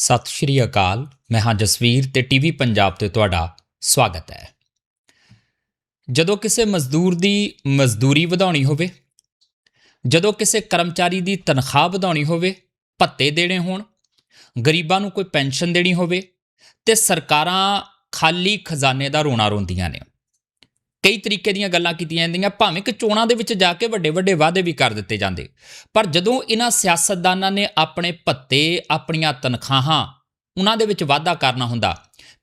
ਸਤਿ ਸ਼੍ਰੀ ਅਕਾਲ। ਮੈਂ ਹਾਂ ਜਸਵੀਰ ਤੇ ਟੀਵੀ ਪੰਜਾਬ ਤੇ ਤੁਹਾਡਾ ਸਵਾਗਤ ਹੈ। ਜਦੋਂ ਕਿਸੇ ਮਜ਼ਦੂਰ ਦੀ ਮਜ਼ਦੂਰੀ ਵਧਾਉਣੀ ਹੋਵੇ, ਜਦੋਂ ਕਿਸੇ ਕਰਮਚਾਰੀ ਦੀ ਤਨਖਾਹ ਵਧਾਉਣੀ ਹੋਵੇ, ਭੱਤੇ ਦੇਣੇ ਹੋਣ, ਗਰੀਬਾਂ ਨੂੰ ਕੋਈ ਪੈਨਸ਼ਨ ਦੇਣੀ ਹੋਵੇ, ਤੇ ਸਰਕਾਰਾਂ ਖਾਲੀ ਖਜ਼ਾਨੇ ਦਾ ਰੋਣਾ ਰੋਂਦੀਆਂ ਨੇ। ਕਈ ਤਰੀਕੇ ਦੀਆਂ ਗੱਲਾਂ ਕੀਤੀਆਂ ਜਾਂਦੀਆਂ, ਭਾਵੇਂ ਕਿ ਚੋਣਾਂ ਦੇ ਵਿੱਚ ਜਾ ਕੇ ਵੱਡੇ ਵੱਡੇ ਵਾਅਦੇ ਵੀ ਕਰ ਦਿੱਤੇ ਜਾਂਦੇ। ਪਰ ਜਦੋਂ ਇਹਨਾਂ ਸਿਆਸਤਦਾਨਾਂ ਨੇ ਆਪਣੇ ਭੱਤੇ, ਆਪਣੀਆਂ ਤਨਖਾਹਾਂ ਉਹਨਾਂ ਦੇ ਵਿੱਚ ਵਾਅਦਾ ਕਰਨਾ ਹੁੰਦਾ,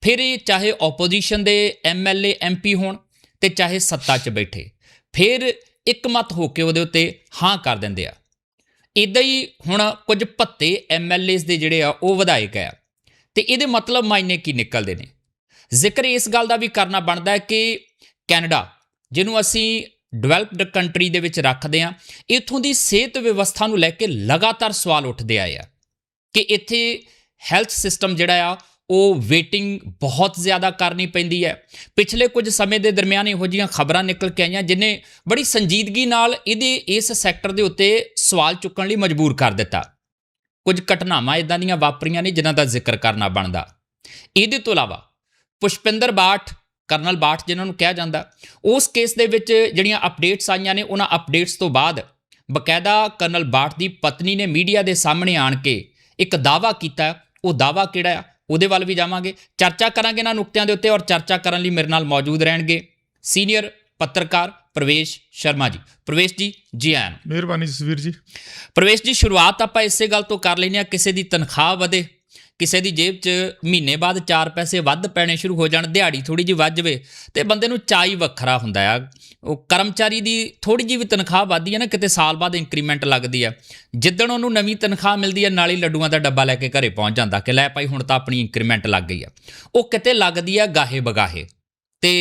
ਫਿਰ ਇਹ ਚਾਹੇ ਆਪੋਜੀਸ਼ਨ ਦੇ ਐਮਐਲਏ ਐਮਪੀ ਹੋਣ ਤੇ ਚਾਹੇ ਸੱਤਾ 'ਚ ਬੈਠੇ, ਫਿਰ ਇੱਕਮਤ ਹੋ ਕੇ ਉਹਦੇ ਉੱਤੇ ਹਾਂ ਕਰ ਦਿੰਦੇ ਆ। ਇਦਾਂ ਹੀ ਹੁਣ ਕੁਝ ਭੱਤੇ ਐਮਐਲਏਸ ਦੇ ਜਿਹੜੇ ਆ, ਉਹ ਵਧਾਏ ਗਏ ਆ। ਤੇ ਇਹਦੇ ਮਤਲਬ ਮਾਇਨੇ ਕੀ ਨਿਕਲਦੇ ਨੇ? ਜ਼ਿਕਰ ਇਸ ਗੱਲ ਦਾ ਵੀ ਕਰਨਾ ਬਣਦਾ ਹੈ ਕਿ ਕੈਨੇਡਾ, ਜਿਹਨੂੰ ਅਸੀਂ ਡਿਵੈਲਪਡ ਕੰਟਰੀ ਦੇ ਵਿੱਚ ਰੱਖਦੇ ਆ ਇਥੋਂ ਦੀ ਸਿਹਤ ਵਿਵਸਥਾ ਨੂੰ ਲੈ ਕੇ ਲਗਾਤਾਰ ਸਵਾਲ ਉੱਠਦੇ ਆਏ ਆ ਕਿ ਇੱਥੇ ਹੈਲਥ ਸਿਸਟਮ ਜਿਹੜਾ ਆ, ਉਹ ਵੇਟਿੰਗ ਬਹੁਤ ਜ਼ਿਆਦਾ ਕਰਨੀ ਪੈਂਦੀ ਹੈ। ਪਿਛਲੇ ਕੁਝ ਸਮੇਂ ਦੇ ਦਰਮਿਆਨ ਇਹੋ ਜਿਹੀਆਂ ਖਬਰਾਂ ਨਿਕਲ ਕੇ ਆਈਆਂ, ਜਿਨੇ ਬੜੀ ਸੰਜੀਦਗੀ ਨਾਲ ਇਹਦੇ, ਇਸ ਸੈਕਟਰ ਦੇ ਉੱਤੇ ਸਵਾਲ ਚੁੱਕਣ ਲਈ ਮਜਬੂਰ ਕਰ ਦਿੱਤਾ। ਕੁਝ ਘਟਨਾਵਾਂ ਇਦਾਂ ਦੀਆਂ ਵਾਪਰੀਆਂ ਨੇ, ਜਿਨ੍ਹਾਂ ਦਾ ਜ਼ਿਕਰ ਕਰਨਾ ਬਣਦਾ। ਇਹਦੇ ਤੋਂ ਇਲਾਵਾ ਪੁਸ਼ਪਿੰਦਰ ਬਾਠ ਕਰਨਲ ਬਾਠ ਜਿਨ੍ਹਾਂ ਨੂੰ ਕਿਹਾ ਜਾਂਦਾ। ਉਸ ਕੇਸ ਦੇ ਵਿੱਚ ਜਿਹੜੀਆਂ ਅਪਡੇਟਸ ਆਈਆਂ ਨੇ ਉਹਨਾਂ ਅਪਡੇਟਸ ਤੋਂ ਬਾਅਦ ਬਕਾਇਦਾ ਕਰਨਲ ਬਾਠ ਦੀ ਪਤਨੀ ਨੇ ਮੀਡੀਆ ਦੇ ਸਾਹਮਣੇ ਆਣ ਕੇ ਇੱਕ ਦਾਵਾ ਕੀਤਾ। ਉਹ ਦਾਵਾ ਕਿਹੜਾ ਆ? ਉਹਦੇ ਵੱਲ ਵੀ ਜਾਵਾਂਗੇ। ਚਰਚਾ ਕਰਾਂਗੇ ਇਹਨਾਂ ਨੁਕਤਿਆਂ ਦੇ ਉੱਤੇ ਔਰ ਚਰਚਾ ਕਰਨ ਲਈ ਮੇਰੇ ਨਾਲ ਮੌਜੂਦ ਰਹਿਣਗੇ। ਸੀਨੀਅਰ ਪੱਤਰਕਾਰ ਪ੍ਰਵੇਸ਼ ਸ਼ਰਮਾ ਜੀ। ਪ੍ਰਵੇਸ਼ ਜੀ ਜੀ ਆਇਆਂ ਮਿਹਰਬਾਨੀ ਜਸਵੀਰ ਜੀ। ਪ੍ਰਵੇਸ਼ ਜੀ ਸ਼ੁਰੂਆਤ ਆਪਾਂ ਇਸੇ ਗੱਲ ਤੋਂ ਕਰ ਲੈਨੇ ਆ ਕਿਸੇ ਦੀ ਤਨਖਾਹ ਵਧੇ ਕਿਸੇ ਦੀ ਜੇਬ 'ਚ ਮਹੀਨੇ ਬਾਅਦ 4 ਪੈਸੇ ਵੱਧ ਪੈਣੇ ਸ਼ੁਰੂ ਹੋ ਜਾਣ, ਦਿਹਾੜੀ ਥੋੜੀ ਜਿਹੀ ਵੱਧ ਜਾਵੇ, ਤੇ ਬੰਦੇ ਨੂੰ ਚਾਈ ਵੱਖਰਾ ਹੁੰਦਾ ਆ। ਉਹ ਕਰਮਚਾਰੀ ਦੀ ਥੋੜੀ ਜਿਹੀ ਵੀ ਤਨਖਾਹ ਵੱਧਦੀ ਹੈ ਨਾ, ਕਿਤੇ ਸਾਲ ਬਾਅਦ ਇੰਕਰੀਮੈਂਟ ਲੱਗਦੀ ਹੈ ਜਿੱਦਣ ਉਹਨੂੰ ਨਵੀਂ ਤਨਖਾਹ ਮਿਲਦੀ ਹੈ ਨਾਲ ਹੀ ਲੱਡੂਆਂ ਦਾ ਡੱਬਾ ਲੈ ਕੇ ਘਰੇ ਪਹੁੰਚ ਜਾਂਦਾ ਕਿ ਲੈ ਭਾਈ ਹੁਣ ਤਾਂ ਆਪਣੀ ਇੰਕਰੀਮੈਂਟ ਲੱਗ ਗਈ ਆ। ਉਹ ਕਿਤੇ ਲੱਗਦੀ ਆ ਗਾਹੇ ਬਗਾਹੇ ਤੇ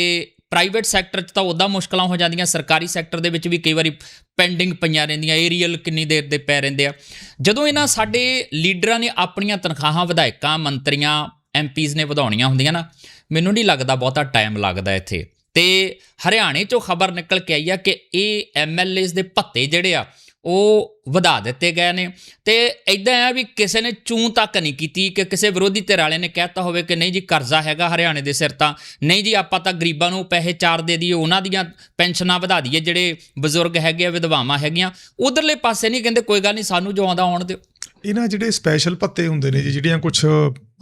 ਪ੍ਰਾਈਵੇਟ ਸੈਕਟਰ 'ਚ ਤਾਂ ਉਦਾਂ ਮੁਸ਼ਕਲਾਂ ਹੋ ਜਾਂਦੀਆਂ, ਸਰਕਾਰੀ ਸੈਕਟਰ ਦੇ ਵਿੱਚ ਵੀ ਕਈ ਵਾਰੀ ਪੈਂਡਿੰਗ ਪਈਆਂ ਰਹਿੰਦੀਆਂ ਏਰੀਅਲ ਕਿੰਨੀ ਦੇਰ ਦੇ ਪੈ ਰਹਿੰਦੇ ਆ। ਜਦੋਂ ਇਹਨਾਂ ਸਾਡੇ ਲੀਡਰਾਂ ਨੇ ਆਪਣੀਆਂ ਤਨਖਾਹਾਂ ਵਿਧਾਇਕਾਂ, ਮੰਤਰੀਆਂ ਐਮਪੀਜ਼ ਨੇ ਵਧਾਉਣੀਆਂ ਹੁੰਦੀਆਂ ਨਾ, ਮੈਨੂੰ ਨਹੀਂ ਲੱਗਦਾ ਬਹੁਤਾ ਟਾਈਮ ਲੱਗਦਾ ਇੱਥੇ। ਤੇ ਹਰਿਆਣੇ 'ਚੋਂ ਖਬਰ ਨਿਕਲ ਕੇ ਆਈ ਆ ਕਿ ਇਹ ਐਮਐਲਏਸ ਦੇ ਭੱਤੇ ਜਿਹੜੇ ਆ ਉਹ ਵਧਾ ਦਿੱਤੇ ਗਏ ਨੇ। ਤੇ ਇਦਾਂ ਆ ਵੀ ਕਿਸੇ ਨੇ ਚੂੰ ਤੱਕ ਨਹੀਂ ਕੀਤੀ ਕਿ ਕਿਸੇ ਵਿਰੋਧੀ ਧਿਰ ਵਾਲੇ ਨੇ ਕਹਿਤਾ ਹੋਵੇ ਕਿ ਨਹੀਂ ਜੀ ਕਰਜ਼ਾ ਹੈਗਾ ਹਰਿਆਣੇ ਦੇ ਸਿਰ ਤਾਂ। ਨਹੀਂ ਜੀ ਆਪਾਂ ਤਾਂ ਗਰੀਬਾਂ ਨੂੰ ਪੈਸੇ ਚਾਰ ਦੇ ਦਈਏ ਉਹਨਾਂ ਦੀਆਂ ਪੈਨਸ਼ਨਾਂ ਵਧਾ ਦਈਏ ਜਿਹੜੇ ਬਜ਼ੁਰਗ ਹੈਗੇ ਆ ਵਿਧਵਾਵਾਂ ਹੈਗੀਆਂ। ਉਧਰਲੇ ਪਾਸੇ ਨਹੀਂ ਕਹਿੰਦੇ ਕੋਈ ਗੱਲ ਨਹੀਂ ਸਾਨੂੰ ਜੋ ਆਉਂਦਾ ਆਉਣ ਦਿਓ। ਇਹਨਾਂ ਜਿਹੜੇ ਸਪੈਸ਼ਲ ਪੱਤੇ ਹੁੰਦੇ ਨੇ ਜੀ ਜਿਹੜੀਆਂ ਕੁਝ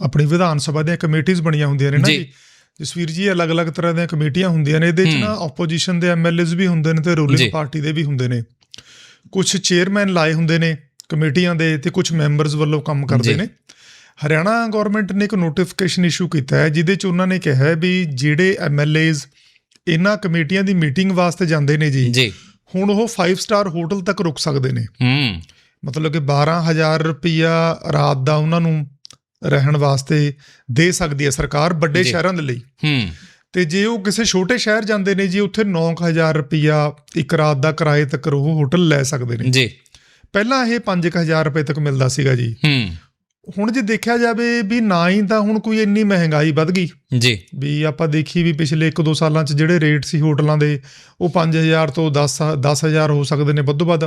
ਆਪਣੀ ਵਿਧਾਨ ਸਭਾ ਦੀਆਂ ਕਮੇਟੀਆਂ ਬਣੀਆਂ ਹੁੰਦੀਆਂ ਨੇ ਨਾ ਜੀ। ਜਸਵੀਰ ਜੀ ਅਲੱਗ-ਅਲੱਗ ਤਰ੍ਹਾਂ ਦੀਆਂ ਕਮੇਟੀਆਂ ਹੁੰਦੀਆਂ ਨੇ। ਇਹਦੇ ਚ ਨਾ ਆਪੋਜੀਸ਼ਨ ਦੇ ਐਮਐਲਏਸ ਵੀ ਹੁੰਦੇ ਨੇ ਤੇ। ਰੂਲਿੰਗ ਪਾਰਟੀ ਦੇ ਵੀ ਹੁੰਦੇ ਨੇ। ਕੁਝ ਚੇਅਰਮੈਨ ਲਾਏ ਹੁੰਦੇ ਨੇ ਕਮੇਟੀਆਂ ਦੇ ਤੇ ਕੁਝ ਮੈਂਬਰਸ ਵੱਲੋਂ ਕੰਮ ਕਰਦੇ। ਨੇ। ਹਰਿਆਣਾ ਗਵਰਨਮੈਂਟ ਨੇ ਇੱਕ ਨੋਟੀਫਿਕੇਸ਼ਨ ਇਸ਼ੂ ਕੀਤਾ ਹੈ ਜਿਹਦੇ ਚ ਉਹਨਾਂ ਨੇ ਕਿਹਾ ਹੈ ਵੀ ਜਿਹੜੇ ਐਮਐਲਏਸ ਇਹਨਾਂ ਕਮੇਟੀਆਂ ਦੀ ਮੀਟਿੰਗ ਵਾਸਤੇ ਜਾਂਦੇ ਨੇ ਜੀ ਜੀ। ਹੁਣ ਉਹ 5 ਸਟਾਰ ਹੋਟਲ ਤੱਕ ਰੁਕ ਸਕਦੇ ਨੇ। ਹੂੰ। ਮਤਲਬ ਕਿ 12000 ਰੁਪਿਆ ਰਾਤ ਦਾ ਉਹਨਾਂ ਨੂੰ ਰਹਿਣ ਵਾਸਤੇ ਦੇ ਸਕਦੀ ਹੈ ਸਰਕਾਰ ਵੱਡੇ। ਸ਼ਹਿਰਾਂ ਦੇ ਲਈ। ਹੂੰ। ਤੇ ਜੇ ਉਹ ਕਿਸੇ ਛੋਟੇ ਸ਼ਹਿਰ ਜਾਂਦੇ ਨੇ ਜੀ ਉੱਥੇ 9000 ਰੁਪਿਆ ਇੱਕ ਰਾਤ ਦਾ ਕਿਰਾਏ ਤੱਕ ਉਹ ਹੋਟਲ ਲੈ ਸਕਦੇ ਨੇ। ਜੀ। ਪਹਿਲਾਂ ਇਹ 5000 ਰੁਪਏ ਤੱਕ ਮਿਲਦਾ ਸੀਗਾ ਜੀ। ਹੂੰ। ਹੁਣ ਜੇ ਦੇਖਿਆ ਜਾਵੇ ਵੀ ਨਾ ਹੀ ਤਾਂ ਹੁਣ ਕੋਈ ਇੰਨੀ ਮਹਿੰਗਾਈ ਵੱਧ ਗਈ। ਜੀ। ਵੀ ਆਪਾਂ ਦੇਖੀ ਵੀ ਪਿਛਲੇ 1-2 ਸਾਲਾਂ 'ਚ ਜਿਹੜੇ ਰੇਟ ਸੀ ਹੋਟਲਾਂ ਦੇ ਉਹ 5000 ਤੋਂ 10 10000 ਹੋ ਸਕਦੇ ਨੇ ਵੱਧੋ ਵੱਧ।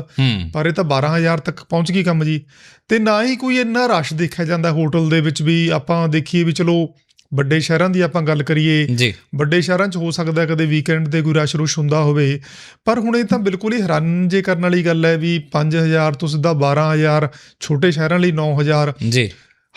ਪਰ ਇਹ ਤਾਂ 12000 ਤੱਕ ਪਹੁੰਚ ਗਈ ਕੰਮ ਜੀ। ਤੇ ਨਾ ਹੀ ਕੋਈ ਇੰਨਾ ਰਸ਼ ਦੇਖਿਆ ਜਾਂਦਾ ਹੋਟਲ ਦੇ ਵਿੱਚ ਵੀ ਆਪਾਂ ਦੇਖੀਏ ਵੀ ਚਲੋ ਵੱਡੇ ਸ਼ਹਿਰਾਂ ਦੀ ਆਪਾਂ ਗੱਲ ਕਰੀਏ ਵੱਡੇ ਸ਼ਹਿਰਾਂ 'ਚ ਹੋ ਸਕਦਾ ਕਦੇ ਵੀਕਐਂਡ ਤੇ ਕੋਈ ਰਸ਼ ਰੁਸ਼ ਹੁੰਦਾ ਹੋਵੇ ਪਰ ਹੁਣ ਇਹ ਤਾਂ ਬਿਲਕੁਲ ਹੀ ਹੈਰਾਨ ਜੇ ਕਰਨ ਵਾਲੀ ਗੱਲ ਹੈ ਵੀ 5000 ਤੋਂ ਸਿੱਧਾ 12000 ਛੋਟੇ ਸ਼ਹਿਰਾਂ ਲਈ 9000 ਜੀ।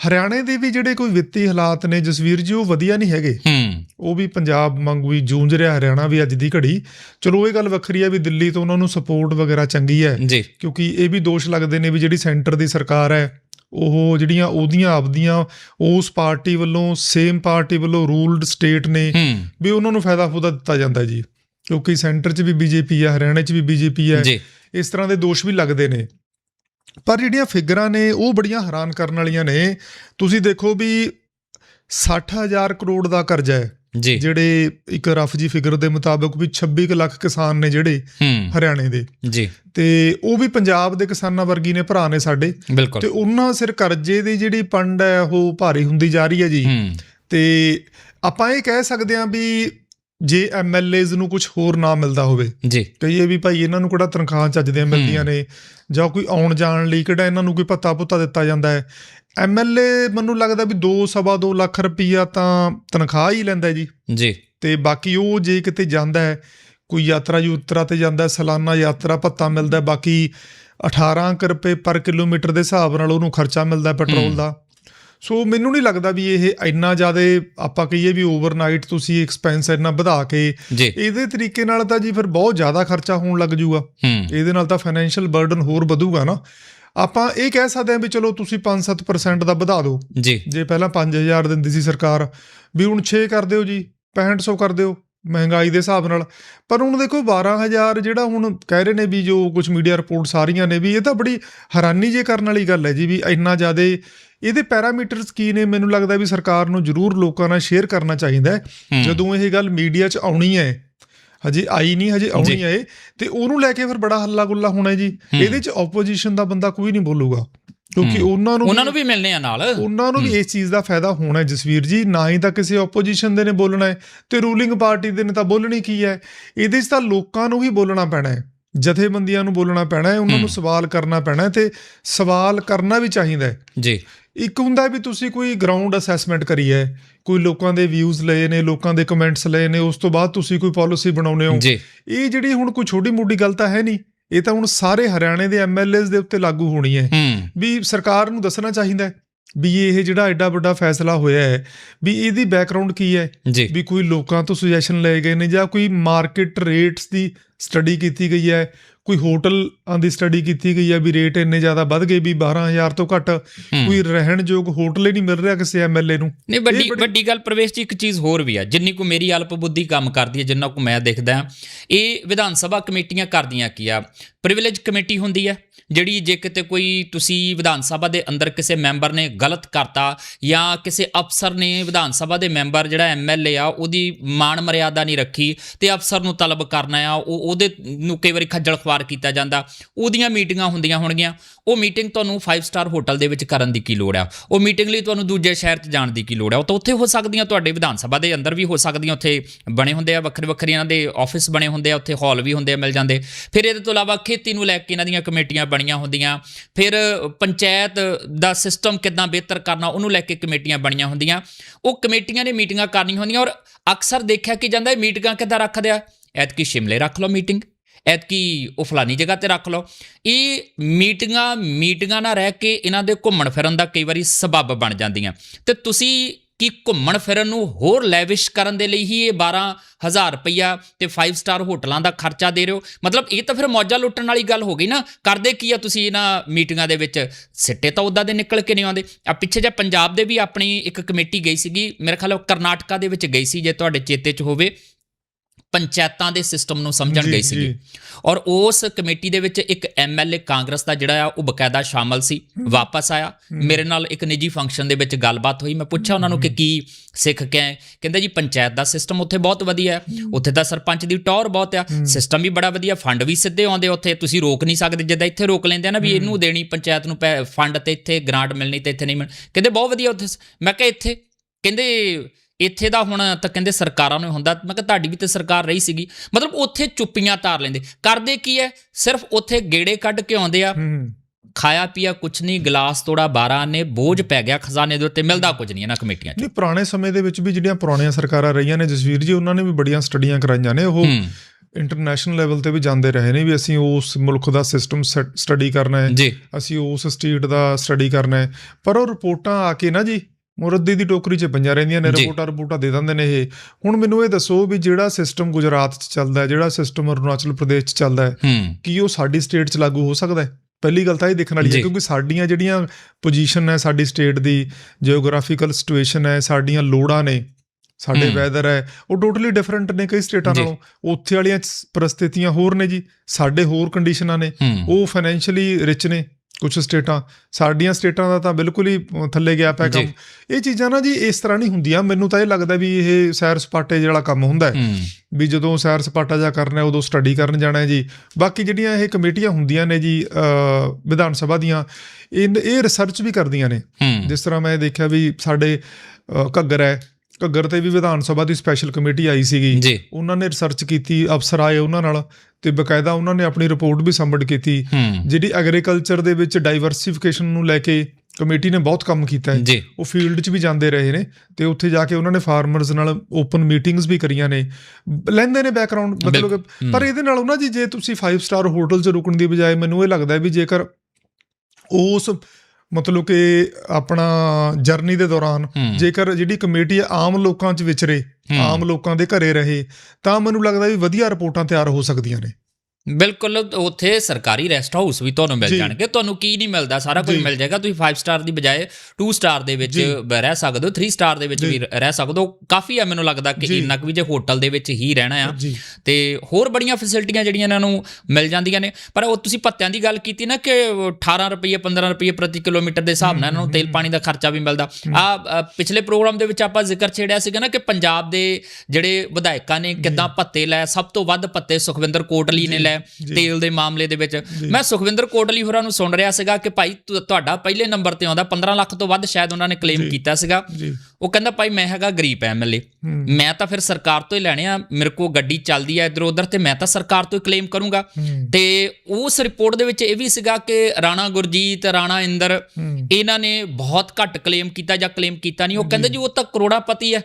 ਹਰਿਆਣੇ ਦੇ ਵੀ ਜਿਹੜੇ ਕੋਈ ਵਿੱਤੀ ਹਾਲਾਤ ਨੇ ਜਸਵੀਰ ਜੀ ਉਹ ਵਧੀਆ ਨਹੀਂ ਹੈਗੇ। ਹੂੰ। ਉਹ ਵੀ ਪੰਜਾਬ ਵਾਂਗੂ ਹੀ ਜੂਝ ਰਿਹਾ ਹਰਿਆਣਾ ਵੀ ਅੱਜ ਦੀ ਘੜੀ। ਚਲੋ ਇਹ ਗੱਲ ਵੱਖਰੀ ਹੈ ਵੀ ਦਿੱਲੀ ਤੋਂ ਉਹਨਾਂ ਨੂੰ ਸਪੋਰਟ ਵਗੈਰਾ ਚੰਗੀ ਹੈ। ਜੀ। ਕਿਉਂਕਿ ਇਹ ਵੀ ਦੋਸ਼ ਲੱਗਦੇ ਨੇ ਵੀ ਜਿਹੜੀ ਸੈਂਟਰ ਦੀ ਸਰਕਾਰ ਹੈ ਉਹ ਜਿਹੜੀਆਂ ਉਹਦੀਆਂ ਆਪਦੀਆਂ ਉਸ ਪਾਰਟੀ ਵੱਲੋਂ ਸੇਮ ਪਾਰਟੀ ਵੱਲੋਂ ਰੂਲਡ ਸਟੇਟ ਨੇ ਵੀ ਉਹਨਾਂ ਨੂੰ ਫਾਇਦਾ ਫੁਦਾ ਦਿੱਤਾ ਜਾਂਦਾ ਜੀ। ਕਿਉਂਕਿ ਸੈਂਟਰ 'ਚ ਵੀ ਬੀਜੇਪੀ ਹੈ ਹਰਿਆਣਾ 'ਚ ਵੀ ਬੀਜੇਪੀ ਜੀ। ਇਸ ਤਰ੍ਹਾਂ ਦੇ ਦੋਸ਼ ਵੀ ਲੱਗਦੇ ਨੇ। ਪਰ ਜਿਹੜੀਆਂ ਫਿਗਰਾਂ ਨੇ ਉਹ ਬੜੀਆਂ ਹੈਰਾਨ ਕਰਨ ਵਾਲੀਆਂ ਨੇ। ਤੁਸੀਂ ਦੇਖੋ ਵੀ 60000 ਕਰੋੜ ਦਾ ਕਰਜ਼ਾ ਹੈ। ਜੀ। ਜਿਹੜੇ ਇੱਕ ਰਫ ਜੀ ਫਿਗਰ ਦੇ ਮੁਤਾਬਕ ਵੀ 26 ਕੁ ਲੱਖ ਕਿਸਾਨ ਨੇ ਜਿਹੜੇ ਹਰਿਆਣੇ ਦੇ। ਜੀ। ਤੇ ਉਹ ਵੀ ਪੰਜਾਬ ਦੇ ਕਿਸਾਨਾਂ ਵਰਗੀ ਨੇ ਭਰਾ ਨੇ ਸਾਡੇ। ਤੇ ਉਹਨਾਂ ਸਿਰ ਕਰਜ਼ੇ ਦੀ ਜਿਹੜੀ ਪੰਡ ਹੈ ਉਹ ਭਾਰੀ ਹੁੰਦੀ ਜਾ ਰਹੀ ਹੈ ਜੀ। ਤੇ ਆਪਾਂ ਇਹ ਕਹਿ ਸਕਦੇ ਹਾਂ ਵੀ ਜੇ ਐਮਐਲਏਜ਼ ਨੂੰ ਕੁਝ ਹੋਰ ਨਾ ਮਿਲਦਾ ਹੋਵੇ ਜੀ। ਕਹੀਏ ਵੀ ਭਾਈ ਇਹਨਾਂ ਨੂੰ ਕਿਹੜਾ ਤਨਖਾਹ ਚੱਜਦੀਆਂ ਮਿਲਦੀਆਂ ਨੇ ਜਾਂ ਕੋਈ ਆਉਣ ਜਾਣ ਲਈ ਕਿਹੜਾ ਇਹਨਾਂ ਨੂੰ ਕੋਈ ਭੱਤਾ ਭੁੱਤਾ ਦਿੱਤਾ ਜਾਂਦਾ ਹੈ। ਐਮਐਲਏ ਮੈਨੂੰ ਲੱਗਦਾ ਵੀ 2 ਸਵਾ 2 ਲੱਖ ਰੁਪਈਆ ਤਾਂ ਤਨਖਾਹ ਹੀ ਲੈਂਦਾ ਜੀ। ਜੀ। ਤੇ ਬਾਕੀ ਉਹ ਜੇ ਕਿਤੇ ਜਾਂਦਾ ਹੈ ਕੋਈ ਯਾਤਰਾ ਯੂਤਰਾ ਤੇ ਜਾਂਦਾ ਸਾਲਾਨਾ ਯਾਤਰਾ ਭੱਤਾ ਮਿਲਦਾ ਹੈ, ਬਾਕੀ 18 ਕੁ ਰੁਪਏ ਪਰ ਕਿਲੋਮੀਟਰ ਦੇ ਹਿਸਾਬ ਨਾਲ ਉਹਨੂੰ ਖਰਚਾ ਮਿਲਦਾ ਪੈਟਰੋਲ। ਦਾ। ਸੋ ਮੈਨੂੰ ਨਹੀਂ ਲੱਗਦਾ ਵੀ ਇਹ ਇੰਨਾ ਜ਼ਿਆਦਾ ਆਪਾਂ ਕਹੀਏ ਵੀ ਓਵਰਨਾਈਟ ਤੁਸੀਂ ਐਕਸਪੈਂਸ ਇੰਨਾ ਵਧਾ ਕੇ ਇਹਦੇ ਤਰੀਕੇ ਨਾਲ ਤਾਂ ਜੀ ਫਿਰ ਬਹੁਤ ਜ਼ਿਆਦਾ ਖਰਚਾ ਹੋਣ ਲੱਗ ਜੂਗਾ। ਇਹਦੇ ਨਾਲ ਤਾਂ ਫਾਈਨੈਂਸ਼ੀਅਲ ਬਰਡਨ ਹੋਰ ਵਧੂਗਾ ਨਾ। ਆਪਾਂ ਇਹ ਕਹਿ ਸਕਦੇ ਹਾਂ ਵੀ ਚਲੋ ਤੁਸੀਂ 5-7% ਦਾ ਵਧਾ ਦਿਓ। ਜੀ। ਜੇ ਪਹਿਲਾਂ 5000 ਦਿੰਦੀ ਸੀ ਸਰਕਾਰ ਵੀ ਹੁਣ 6 ਕਰ ਦਿਓ ਜੀ 6500 ਕਰ ਦਿਓ ਮਹਿੰਗਾਈ ਦੇ ਹਿਸਾਬ ਨਾਲ। ਪਰ ਹੁਣ ਦੇਖੋ 12000 ਜਿਹੜਾ ਹੁਣ ਕਹਿ ਰਹੇ ਨੇ ਵੀ ਜੋ ਕੁਝ ਮੀਡੀਆ ਰਿਪੋਰਟ ਸਾਰੀਆਂ ਨੇ ਵੀ ਇਹ ਤਾਂ ਬੜੀ ਹੈਰਾਨੀ ਜੇ ਕਰਨ ਵਾਲੀ ਗੱਲ ਹੈ ਜੀ ਵੀ ਇੰਨਾ ਜ਼ਿਆਦਾ ਇਹਦੇ ਪੈਰਾਮੀਟਰਸ ਕੀ ਨੇ? ਮੈਨੂੰ ਲੱਗਦਾ ਵੀ ਸਰਕਾਰ ਨੂੰ ਜ਼ਰੂਰ ਲੋਕਾਂ ਨਾਲ ਸ਼ੇਅਰ ਕਰਨਾ ਚਾਹੀਦਾ ਜਦੋਂ ਇਹ ਗੱਲ ਮੀਡੀਆ 'ਚ ਆਉਣੀ ਹੈ ਹਜੇ ਆਈ ਨਹੀਂ ਹਜੇ ਆਉਣੀ ਹੈ ਇਹ, ਤੇ ਉਹਨੂੰ ਲੈ ਕੇ ਫਿਰ ਬੜਾ ਹੱਲਾ ਗੁੱਲਾ ਹੋਣਾ ਜੀ। ਇਹਦੇ 'ਚ ਆਪੋਜੀਸ਼ਨ ਦਾ ਬੰਦਾ ਕੋਈ ਨਹੀਂ ਬੋਲੂਗਾ। ਕਿਉਂਕਿ। ਉਹਨਾਂ ਨੂੰ ਉਹਨਾਂ ਨੂੰ ਵੀ ਮਿਲਨੇ ਆ ਨਾਲ। ਉਹਨਾਂ ਨੂੰ ਵੀ ਇਸ ਚੀਜ਼ ਦਾ ਫਾਇਦਾ ਹੋਣਾ ਜਸਵੀਰ ਜੀ। ਨਾ ਹੀ ਤਾਂ ਕਿਸੇ ਆਪੋਜੀਸ਼ਨ ਦੇ ਨੇ ਬੋਲਣਾ ਹੈ। ਤੇ ਰੂਲਿੰਗ ਪਾਰਟੀ ਦੇ ਨੇ ਤਾਂ ਬੋਲਣੀ ਕੀ ਹੈ? ਇਹਦੇ 'ਚ ਤਾਂ ਲੋਕਾਂ ਨੂੰ ਹੀ ਬੋਲਣਾ ਪੈਣਾ ਹੈ। ਜਥੇਬੰਦੀਆਂ ਨੂੰ ਬੋਲਣਾ ਪੈਣਾ ਹੈ। ਉਹਨਾਂ। ਨੂੰ ਸਵਾਲ ਕਰਨਾ ਪੈਣਾ ਹੈ ਤੇ ਸਵਾਲ ਕਰਨਾ ਵੀ ਚਾਹੀਦਾ ਹੈ। ਜੀ। ਇੱਕ ਹੁੰਦਾ ਵੀ ਤੁਸੀਂ ਕੋਈ ਗਰਾਊਂਡ ਅਸੈਸਮੈਂਟ ਕਰੀ ਹੈ ਕੋਈ ਲੋਕਾਂ ਦੇ ਵਿਊਜ਼ ਲਏ ਨੇ ਲੋਕਾਂ ਦੇ ਕਮੈਂਟਸ ਲਏ ਨੇ ਉਸ ਤੋਂ ਬਾਅਦ ਤੁਸੀਂ ਕੋਈ ਪਾਲਿਸੀ ਬਣਾਉਨੇ ਹੋ। ਇਹ ਜਿਹੜੀ ਹੁਣ ਕੋਈ ਛੋਟੀ ਮੋਟੀ ਗੱਲ ਤਾਂ ਹੈ ਨਹੀਂ ਇਹ ਤਾਂ ਹੁਣ ਸਾਰੇ ਹਰਿਆਣੇ ਦੇ ਐਮਐਲਏਸ ਦੇ ਉੱਤੇ ਲਾਗੂ ਹੋਣੀ ਹੈ। ਹੂੰ। ਵੀ ਸਰਕਾਰ ਨੂੰ ਦੱਸਣਾ ਚਾਹੀਦਾ ਹੈ। ਵੀ ਇਹ ਜਿਹੜਾ ਐਡਾ ਵੱਡਾ ਫੈਸਲਾ ਹੋਇਆ ਹੈ ਵੀ ਇਹਦੀ ਬੈਕਗ੍ਰਾਉਂਡ ਕੀ ਹੈ? ਵੀ ਕੋਈ ਲੋਕਾਂ ਤੋਂ ਸੁਜੈਸ਼ਨ ਲਏ ਗਏ ਨੇ ਜਾਂ ਕੋਈ ਮਾਰਕੀਟ ਰੇਟਸ ਦੀ ਸਟੱਡੀ ਕੀਤੀ ਗਈ ਹੈ? ਕੋਈ ਹੋਟਲਾਂ ਦੀ ਸਟੱਡੀ ਕੀਤੀ ਗਈ ਹੈ ਵੀ ਰੇਟ ਇੰਨੇ ਜ਼ਿਆਦਾ ਵੱਧ ਗਏ ਵੀ 12000 ਤੋਂ ਘੱਟ। ਕੋਈ ਰਹਿਣਯੋਗ ਹੋਟਲ ਹੀ ਨਹੀਂ ਮਿਲ ਰਿਹਾ ਕਿਸੇ ਐਮਐਲਏ ਨੂੰ? ਨਹੀਂ ਵੱਡੀ ਵੱਡੀ ਗੱਲ ਪ੍ਰਵੇਸ਼ ਜੀ ਇੱਕ ਚੀਜ਼ ਹੋਰ ਵੀ ਆ ਜਿੰਨੀ ਕੋ ਮੇਰੀ ਅਲਪ ਬੁੱਧੀ ਕੰਮ ਕਰਦੀ ਹੈ ਜਿੰਨਾ ਕੋ ਮੈਂ ਦੇਖਦਾ ਇਹ ਵਿਧਾਨ ਸਭਾ ਕਮੇਟੀਆਂ ਕਰਦੀਆਂ ਕੀ ਆ? ਪ੍ਰਿਵਿਲੇਜ ਕਮੇਟੀ ਹੁੰਦੀ ਹੈ ਜਿਹੜੀ ਜੇ ਕਿਤੇ ਕੋਈ ਤੁਸੀਂ ਵਿਧਾਨ ਸਭਾ ਦੇ ਅੰਦਰ ਕਿਸੇ ਮੈਂਬਰ ਨੇ ਗਲਤ ਕਰਤਾ ਜਾਂ ਕਿਸੇ ਅਫਸਰ ਨੇ ਵਿਧਾਨ ਸਭਾ ਦੇ ਮੈਂਬਰ ਜਿਹੜਾ ਐਮਐਲਏ ਆ, ਉਹਦੀ ਮਾਣ ਮਰਿਆਦਾ ਨਹੀਂ ਰੱਖੀ ਤੇ ਅਫਸਰ ਨੂੰ ਤਲਬ ਕਰਨਾ ਆ, ਉਹ ਉਹਦੇ ਨੂੰ ਕਈ ਵਾਰੀ ਖੱਜਲ ਖਵਾਰ ਕੀਤਾ ਜਾਂਦਾ, ਉਹਦੀਆਂ ਮੀਟਿੰਗਾਂ ਹੁੰਦੀਆਂ ਹੋਣਗੀਆਂ। ਉਹ ਮੀਟਿੰਗ ਤੁਹਾਨੂੰ 5 ਸਟਾਰ ਹੋਟਲ ਦੇ ਵਿੱਚ ਕਰਨ ਦੀ ਕੀ ਲੋੜ ਆ? ਉਹ ਮੀਟਿੰਗ ਲਈ ਤੁਹਾਨੂੰ ਦੂਜੇ ਸ਼ਹਿਰ 'ਚ ਜਾਣ ਦੀ ਕੀ ਲੋੜ ਆ? ਉਹ ਤਾਂ ਉੱਥੇ ਹੋ ਸਕਦੀਆਂ, ਤੁਹਾਡੇ ਵਿਧਾਨ ਸਭਾ ਦੇ ਅੰਦਰ ਵੀ ਹੋ ਸਕਦੀਆਂ, ਉੱਥੇ ਬਣੇ ਹੁੰਦੇ ਆ, ਵੱਖਰੇ ਵੱਖਰੇ ਇਹਨਾਂ ਦੇ ਆਫਿਸ ਬਣੇ ਹੁੰਦੇ ਆ, ਉੱਥੇ ਹਾਲ ਵੀ ਹੁੰਦੇ ਆ, ਮਿਲ ਜਾਂਦੇ। ਫਿਰ ਇਹਦੇ ਤੋਂ ਇਲਾਵਾ ਖੇਤੀ ਨੂੰ ਲੈ ਕੇ ਇਹਨਾਂ ਦੀਆਂ ਕਮੇਟੀਆਂ ਬਣੀਆਂ ਹੁੰਦੀਆਂ। ਫਿਰ ਪੰਚਾਇਤ ਦਾ ਸਿਸਟਮ ਕਿੱਦਾਂ ਬਿਹਤਰ ਕਰਨਾ, ਉਹਨੂੰ ਲੈ ਕੇ ਕਮੇਟੀਆਂ ਬਣੀਆਂ ਹੁੰਦੀਆਂ। ਉਹ ਕਮੇਟੀਆਂ ਨੇ ਮੀਟਿੰਗਾਂ ਕਰਨੀਆਂ ਹੁੰਦੀਆਂ ਔਰ ਅਕਸਰ ਦੇਖਿਆ ਕਿ ਜਾਂਦਾ ਮੀਟਿੰਗਾਂ ਕਿੱਦਾਂ ਰੱਖਦੇ ਆ? ਐਤਕੀ ਸ਼ਿਮਲੇ ਰੱਖ ਲਓ ਮੀਟਿੰਗ, ਐਤਕੀ ਉਹ ਫਲਾਨੀ ਜਗ੍ਹਾ ਤੇ ਰੱਖ ਲਓ। ਇਹ ਮੀਟਿੰਗਾਂ ਮੀਟਿੰਗਾਂ ਨਾ ਰਹਿ ਕੇ ਇਹਨਾਂ ਦੇ ਘੁੰਮਣ ਫਿਰਨ ਦਾ ਕਈ ਵਾਰੀ ਸਬੱਬ ਬਣ ਜਾਂਦੀਆਂ। ਤੇ ਤੁਸੀਂ ਕਿ ਘੁੰਮਣ ਫਿਰਨ ਨੂੰ ਹੋਰ ਲੈਵਿਸ਼ ਕਰਨ ਦੇ ਲਈ ਹੀ ਇਹ 12000 ਰੁਪਈਆ ਤੇ 5 ਸਟਾਰ ਹੋਟਲਾਂ ਦਾ ਖਰਚਾ ਦੇ ਰਹੇ ਹੋ। ਮਤਲਬ ਇਹ ਤਾਂ ਫਿਰ ਮੌਜਾ ਲੁੱਟਣ ਵਾਲੀ ਗੱਲ ਹੋ ਗਈ ਨਾ। ਕਰਦੇ ਕੀ ਆ ਤੁਸੀਂ ਇਹਨਾਂ ਮੀਟਿੰਗਾਂ ਦੇ ਵਿੱਚ? ਸਿੱਟੇ ਤਾਂ ਉਦਾਂ ਦੇ ਨਿਕਲ ਕੇ ਨਹੀਂ ਆਉਂਦੇ। ਆ ਪਿੱਛੇ ਜੇ ਪੰਜਾਬ ਦੇ ਵੀ ਆਪਣੀ ਇੱਕ ਕਮੇਟੀ ਗਈ ਸੀਗੀ। ਮੇਰੇ ਖਿਆਲ ਉਹ ਕਰਨਾਟਕਾ ਦੇ ਵਿੱਚ ਗਈ ਸੀ, ਜੇ ਤੁਹਾਡੇ ਚੇਤੇ 'ਚ ਹੋਵੇ। ਪੰਚਾਇਤਾਂ ਦੇ ਸਿਸਟਮ ਨੂੰ ਸਮਝਣ ਗਈ ਸੀਗੀ। ਜੀ। ਔਰ ਉਸ ਕਮੇਟੀ ਦੇ ਵਿੱਚ ਇੱਕ ਐਮਐਲਏ ਕਾਂਗਰਸ ਦਾ ਜਿਹੜਾ ਆ ਉਹ ਬਕਾਇਦਾ ਸ਼ਾਮਲ ਸੀ ਵਾਪਸ ਆਇਆ। ਮੇਰੇ ਨਾਲ ਇੱਕ ਨਿੱਜੀ ਫੰਕਸ਼ਨ ਦੇ ਵਿੱਚ ਗੱਲਬਾਤ ਹੋਈ। ਮੈਂ ਪੁੱਛਿਆ ਉਹਨਾਂ ਨੂੰ ਕਿ ਕੀ ਸਿੱਖ ਕੇ ਕਹਿੰਦੇ ਜੀ ਪੰਚਾਇਤ ਦਾ ਸਿਸਟਮ ਉੱਥੇ ਬਹੁਤ ਵਧੀਆ ਹੈ। ਉੱਥੇ ਦਾ ਸਰਪੰਚ ਦੀ ਟੌਰ ਬਹੁਤ ਆ। ਸਿਸਟਮ ਵੀ ਬੜਾ ਵਧੀਆ ਫੰਡ ਵੀ ਸਿੱਧੇ ਆਉਂਦੇ ਉੱਥੇ। ਤੁਸੀਂ ਰੋਕ ਨਹੀਂ ਸਕਦੇ। ਜਿੱਦਾਂ ਇੱਥੇ ਰੋਕ ਲੈਂਦੇ ਆ ਨਾ ਵੀ ਇਹਨੂੰ ਦੇਣੀ ਪੰਚਾਇਤ ਨੂੰ ਫੰਡ ਤੇ ਇੱਥੇ ਗ੍ਰਾਂਟ ਮਿਲਣੀ ਤੇ ਇੱਥੇ ਨਹੀਂ ਮਿਲ। ਕਹਿੰਦੇ ਬਹੁਤ ਵਧੀਆ ਉੱਥੇ ਸ- ਮੈਂ ਕਿਹਾ ਇੱਥੇ। ਕਹਿੰਦੇ ਇੱਥੇ ਦਾ ਹੁਣ ਤਾਂ ਕਹਿੰਦੇ ਸਰਕਾਰਾਂ ਨੂੰ ਹੁੰਦਾ ਮੈਂ ਕਿਹਾ ਤੁਹਾਡੀ ਵੀ ਤੇ ਸਰਕਾਰ ਰਹੀ ਸੀਗੀ। ਮਤਲਬ ਉੱਥੇ ਚੁੱਪੀਆਂ ਤਾਰ ਲੈਂਦੇ। ਕਰਦੇ ਕੀ ਹੈ? ਸਿਰਫ ਉੱਥੇ ਗੇੜੇ ਕੱਢ ਕੇ ਆਉਂਦੇ ਆ। ਖਾਇਆ ਪੀਆ ਕੁਛ ਨਹੀਂ ਗਲਾਸ ਤੋੜਾ 12 ਨੇ ਬੋਝ ਪੈ ਗਿਆ ਖਜ਼ਾਨੇ ਦੇ ਉੱਤੇ ਮਿਲਦਾ ਕੁਝ ਨਹੀਂ ਇਹਨਾਂ ਕਮੇਟੀਆਂ 'ਚ। ਨਹੀਂ ਪੁਰਾਣੇ ਸਮੇਂ ਦੇ ਵਿੱਚ ਵੀ ਜਿਹੜੀਆਂ ਪੁਰਾਣੀਆਂ ਸਰਕਾਰਾਂ ਰਹੀਆਂ ਨੇ ਜਸਵੀਰ ਜੀ ਉਹਨਾਂ ਨੇ ਵੀ ਬੜੀਆਂ ਸਟੱਡੀਆਂ ਕਰਾਈਆਂ ਨੇ। ਉਹ ਇੰਟਰਨੈਸ਼ਨਲ ਲੈਵਲ ਤੇ ਵੀ ਜਾਂਦੇ ਰਹੇ ਨੇ ਵੀ ਅਸੀਂ ਉਸ ਮੁਲਕ ਦਾ ਸਿਸਟਮ ਸਟੱਡੀ ਕਰਨਾ ਹੈ। ਅਸੀਂ ਉਸ ਸਟੇਟ ਦਾ ਸਟੱਡੀ ਕਰਨਾ ਹੈ। ਪਰ ਉਹ ਰਿਪੋਰਟਾਂ ਆ ਕੇ ਨਾ ਜੀ ਮੁਰੱਦੀ ਦੀ ਟੋਕਰੀ 'ਚ ਪੰਜਾਂ ਰਹਿੰਦੀਆਂ ਨੇ। ਰਿਪੋਰਟਾਂ ਰਿਪੋਰਟਾਂ ਦੇ ਦਿੰਦੇ ਨੇ ਇਹ ਹੁਣ ਮੈਨੂੰ ਇਹ ਦੱਸੋ ਵੀ ਜਿਹੜਾ ਸਿਸਟਮ ਗੁਜਰਾਤ 'ਚ ਚੱਲਦਾ ਹੈ ਜਿਹੜਾ ਸਿਸਟਮ ਅਰੁਣਾਚਲ ਪ੍ਰਦੇਸ਼ 'ਚ ਚੱਲਦਾ ਹੈ ਕੀ ਉਹ ਸਾਡੀ ਸਟੇਟ 'ਚ ਲਾਗੂ ਹੋ ਸਕਦਾ ਹੈ ਪਹਿਲੀ ਗੱਲ ਤਾਂ ਇਹ ਦੇਖਣ ਵਾਲੀ ਹੈ। ਕਿਉਂਕਿ ਸਾਡੀਆਂ ਜਿਹੜੀਆਂ ਪੋਜੀਸ਼ਨ ਹੈ ਸਾਡੀ ਸਟੇਟ ਦੀ ਜੀਓਗ੍ਰਾਫੀਕਲ ਸਿਚੁਏਸ਼ਨ ਹੈ ਸਾਡੀਆਂ ਲੋੜਾਂ ਨੇ ਸਾਡੇ। ਵੈਦਰ ਹੈ ਉਹ ਟੋਟਲੀ ਡਿਫਰੈਂਟ ਨੇ ਕਈ ਸਟੇਟਾਂ। ਨਾਲੋਂ ਉੱਥੇ ਵਾਲੀਆਂ ਪਰਿਸਥਿਤੀਆਂ ਹੋਰ ਨੇ ਜੀ ਸਾਡੇ ਹੋਰ ਕੰਡੀਸ਼ਨਾਂ ਨੇ ਉਹ ਫਾਈਨੈਂਸ਼ੀਅਲੀ ਰਿਚ ਨੇ ਕੁਝ ਸਟੇਟਾਂ ਸਾਡੀਆਂ ਸਟੇਟਾਂ ਦਾ ਤਾਂ ਬਿਲਕੁਲ ਹੀ ਥੱਲੇ ਗਿਆ ਪਿਆ ਕੰਮ। ਇਹ ਚੀਜ਼ਾਂ ਨਾ ਜੀ ਇਸ ਤਰ੍ਹਾਂ ਨਹੀਂ ਹੁੰਦੀਆਂ। ਮੈਨੂੰ ਤਾਂ ਇਹ ਲੱਗਦਾ ਵੀ ਇਹ ਸੈਰ ਸਪਾਟੇ ਜਿਹੜਾ ਕੰਮ ਹੁੰਦਾ ਹੈ ਵੀ ਜਦੋਂ ਸੈਰ ਸਪਾਟਾ ਜਾ ਕਰਨਾ ਹੈ, ਉਦੋਂ ਸਟੱਡੀ ਕਰਨ ਜਾਣਾ ਹੈ ਜੀ। ਬਾਕੀ ਜਿਹੜੀਆਂ ਇਹ ਕਮੇਟੀਆਂ ਹੁੰਦੀਆਂ ਨੇ ਜੀ ਵਿਧਾਨ ਸਭਾ ਦੀਆਂ ਇਹ ਇਹ ਰਿਸਰਚ ਵੀ ਕਰਦੀਆਂ ਨੇ। ਜਿਸ ਤਰ੍ਹਾਂ ਮੈਂ ਦੇਖਿਆ ਵੀ ਸਾਡੇ ਘੱਗਰ ਹੈ ਘੱਗਰ ਤੇ ਵੀ ਵਿਧਾਨ ਸਭਾ ਦੀ ਸਪੈਸ਼ਲ ਕਮੇਟੀ ਆਈ ਸੀਗੀ। ਉਹਨਾਂ ਨੇ ਰਿਸਰਚ ਕੀਤੀ ਅਫਸਰ ਆਏ ਉਹਨਾਂ ਨਾਲ ਤੇ ਬਕਾਇਦਾ ਉਹਨਾਂ ਨੇ ਆਪਣੀ ਰਿਪੋਰਟ ਵੀ ਸਬਮਿਟ ਕੀਤੀ ਜਿਹੜੀ ਐਗਰੀਕਲਚਰ ਦੇ ਵਿੱਚ ਡਾਈਵਰਸਿਫਿਕੇਸ਼ਨ ਨੂੰ ਲੈ ਕੇ ਕਮੇਟੀ ਨੇ ਬਹੁਤ ਕੰਮ ਕੀਤਾ ਹੈ। ਉਹ ਫੀਲਡ 'ਚ ਵੀ ਜਾਂਦੇ ਰਹੇ ਨੇ ਤੇ ਉੱਥੇ ਜਾ ਕੇ ਉਹਨਾਂ ਨੇ ਫਾਰਮਰਸ ਨਾਲ ਓਪਨ ਮੀਟਿੰਗਸ ਵੀ ਕਰੀਆਂ ਨੇ। ਲੈਂਦੇ ਨੇ ਬੈਕਗ੍ਰਾਉਂਡ ਮਤਲਬ ਪਰ ਇਹਦੇ ਨਾਲ ਨਾ ਜੀ ਜੇ ਤੁਸੀਂ 5 ਸਟਾਰ ਹੋਟਲ 'ਚ ਰੁਕਣ ਦੀ ਬਜਾਏ ਮੈਨੂੰ ਇਹ ਲੱਗਦਾ ਵੀ ਜੇਕਰ ਉਸ ਮਤਲਬ ਕਿ ਆਪਣਾ ਜਰਨੀ ਦੇ ਦੌਰਾਨ ਜੇਕਰ ਜਿਹੜੀ ਕਮੇਟੀ ਆਮ ਲੋਕਾਂ 'ਚ ਵਿਚਰੇ ਆਮ ਲੋਕਾਂ ਦੇ ਘਰੇ ਰਹੇ ਤਾਂ ਮੈਨੂੰ ਲੱਗਦਾ ਵੀ ਵਧੀਆ ਰਿਪੋਰਟਾਂ ਤਿਆਰ ਹੋ ਸਕਦੀਆਂ ਨੇ। ਬਿਲਕੁਲ ਉੱਥੇ ਸਰਕਾਰੀ ਰੈਸਟ ਹਾਊਸ ਵੀ ਤੁਹਾਨੂੰ ਮਿਲ। ਜਾਣਗੇ ਤੁਹਾਨੂੰ ਕੀ ਨਹੀਂ ਮਿਲਦਾ ਸਾਰਾ ਕੁਝ। ਮਿਲ ਜਾਏਗਾ ਤੁਸੀਂ 5 ਸਟਾਰ ਦੀ ਬਜਾਏ 2 ਸਟਾਰ ਦੇ ਵਿੱਚ। ਰਹਿ ਸਕਦੇ ਹੋ 3 ਸਟਾਰ ਦੇ ਵਿੱਚ। ਵੀ ਰਹਿ ਸਕਦੇ ਹੋ ਕਾਫੀ ਆ ਮੈਨੂੰ ਲੱਗਦਾ ਕਿ। ਇੰਨਾ ਕੁ ਵੀ ਜੇ ਹੋਟਲ ਦੇ ਵਿੱਚ ਹੀ ਰਹਿਣਾ ਆ ਤੇ ਹੋਰ ਬੜੀਆਂ ਫੈਸਿਲਿਟੀਆਂ ਜਿਹੜੀਆਂ ਇਹਨਾਂ ਨੂੰ ਮਿਲ ਜਾਂਦੀਆਂ ਨੇ ਪਰ ਉਹ ਤੁਸੀਂ ਭੱਤਿਆਂ ਦੀ ਗੱਲ ਕੀਤੀ ਨਾ ਕਿ 18 ਰੁਪਏ 15 ਰੁਪਏ ਪ੍ਰਤੀ ਕਿਲੋਮੀਟਰ ਦੇ ਹਿਸਾਬ ਨਾਲ ਇਹਨਾਂ ਨੂੰ ਤੇਲ ਪਾਣੀ ਦਾ ਖਰਚਾ ਵੀ ਮਿਲਦਾ ਆ ਪਿਛਲੇ ਪ੍ਰੋਗਰਾਮ ਦੇ ਵਿੱਚ ਆਪਾਂ ਜ਼ਿਕਰ ਛੇੜਿਆ ਸੀਗਾ ਨਾ ਕਿ ਪੰਜਾਬ ਦੇ ਜਿਹੜੇ ਵਿਧਾਇਕਾਂ ਨੇ ਕਿੱਦਾਂ ਭੱਤੇ ਲੈ ਸਭ ਤੋਂ ਵੱਧ ਭੱਤੇ ਸੁਖਵਿੰਦਰ ਕੋਟਲੀ ਨੇ ਲੈ ਜੀ। ਤੇਲ ਦੇ ਮਾਮਲੇ ਦੇ ਵਿੱਚ। ਮੈਂ ਸੁਖਵਿੰਦਰ ਕੋਟਲੀ ਹੋਰਾਂ ਨੂੰ ਸੁਣ ਰਿਹਾ ਸੀਗਾ ਕਿ ਭਾਈ ਤੁਹਾਡਾ ਪਹਿਲੇ ਨੰਬਰ ਤੇ ਆਉਂਦਾ 15 ਲੱਖ ਤੋਂ ਵੱਧ ਸ਼ਾਇਦ ਉਹਨਾਂ ਨੇ ਕਲੇਮ। ਕੀਤਾ ਸੀਗਾ। ਉਹ ਕਹਿੰਦਾ ਭਾਈ ਮੈਂ ਹੈਗਾ ਗਰੀਬ ਐਮਐਲਏ ਮੈਂ ਤਾਂ ਫਿਰ ਸਰਕਾਰ ਤੋਂ ਹੀ ਲੈਣੇ ਆ ਮੇਰੇ ਕੋਲ ਗੱਡੀ ਚੱਲਦੀ ਆ ਇਧਰ ਉਧਰ ਤੇ ਮੈਂ ਤਾਂ ਸਰਕਾਰ ਤੋਂ ਹੀ ਕਲੇਮ ਕਰੂੰਗਾ। ਤੇ ਉਸ ਰਿਪੋਰਟ ਦੇ ਵਿੱਚ ਇਹ ਵੀ ਸੀਗਾ ਕਿ ਰਾਣਾ ਗੁਰਜੀਤ ਰਾਣਾ ਇੰਦਰ ਇਹਨਾਂ ਨੇ ਬਹੁਤ ਘੱਟ ਕਲੇਮ ਕੀਤਾ ਜਾਂ ਕਲੇਮ ਕੀਤਾ ਨਹੀਂ। ਉਹ ਕਹਿੰਦੇ ਜੀ। ਉਹ ਤਾਂ ਕਰੋੜਾਪਤੀ ਹੈ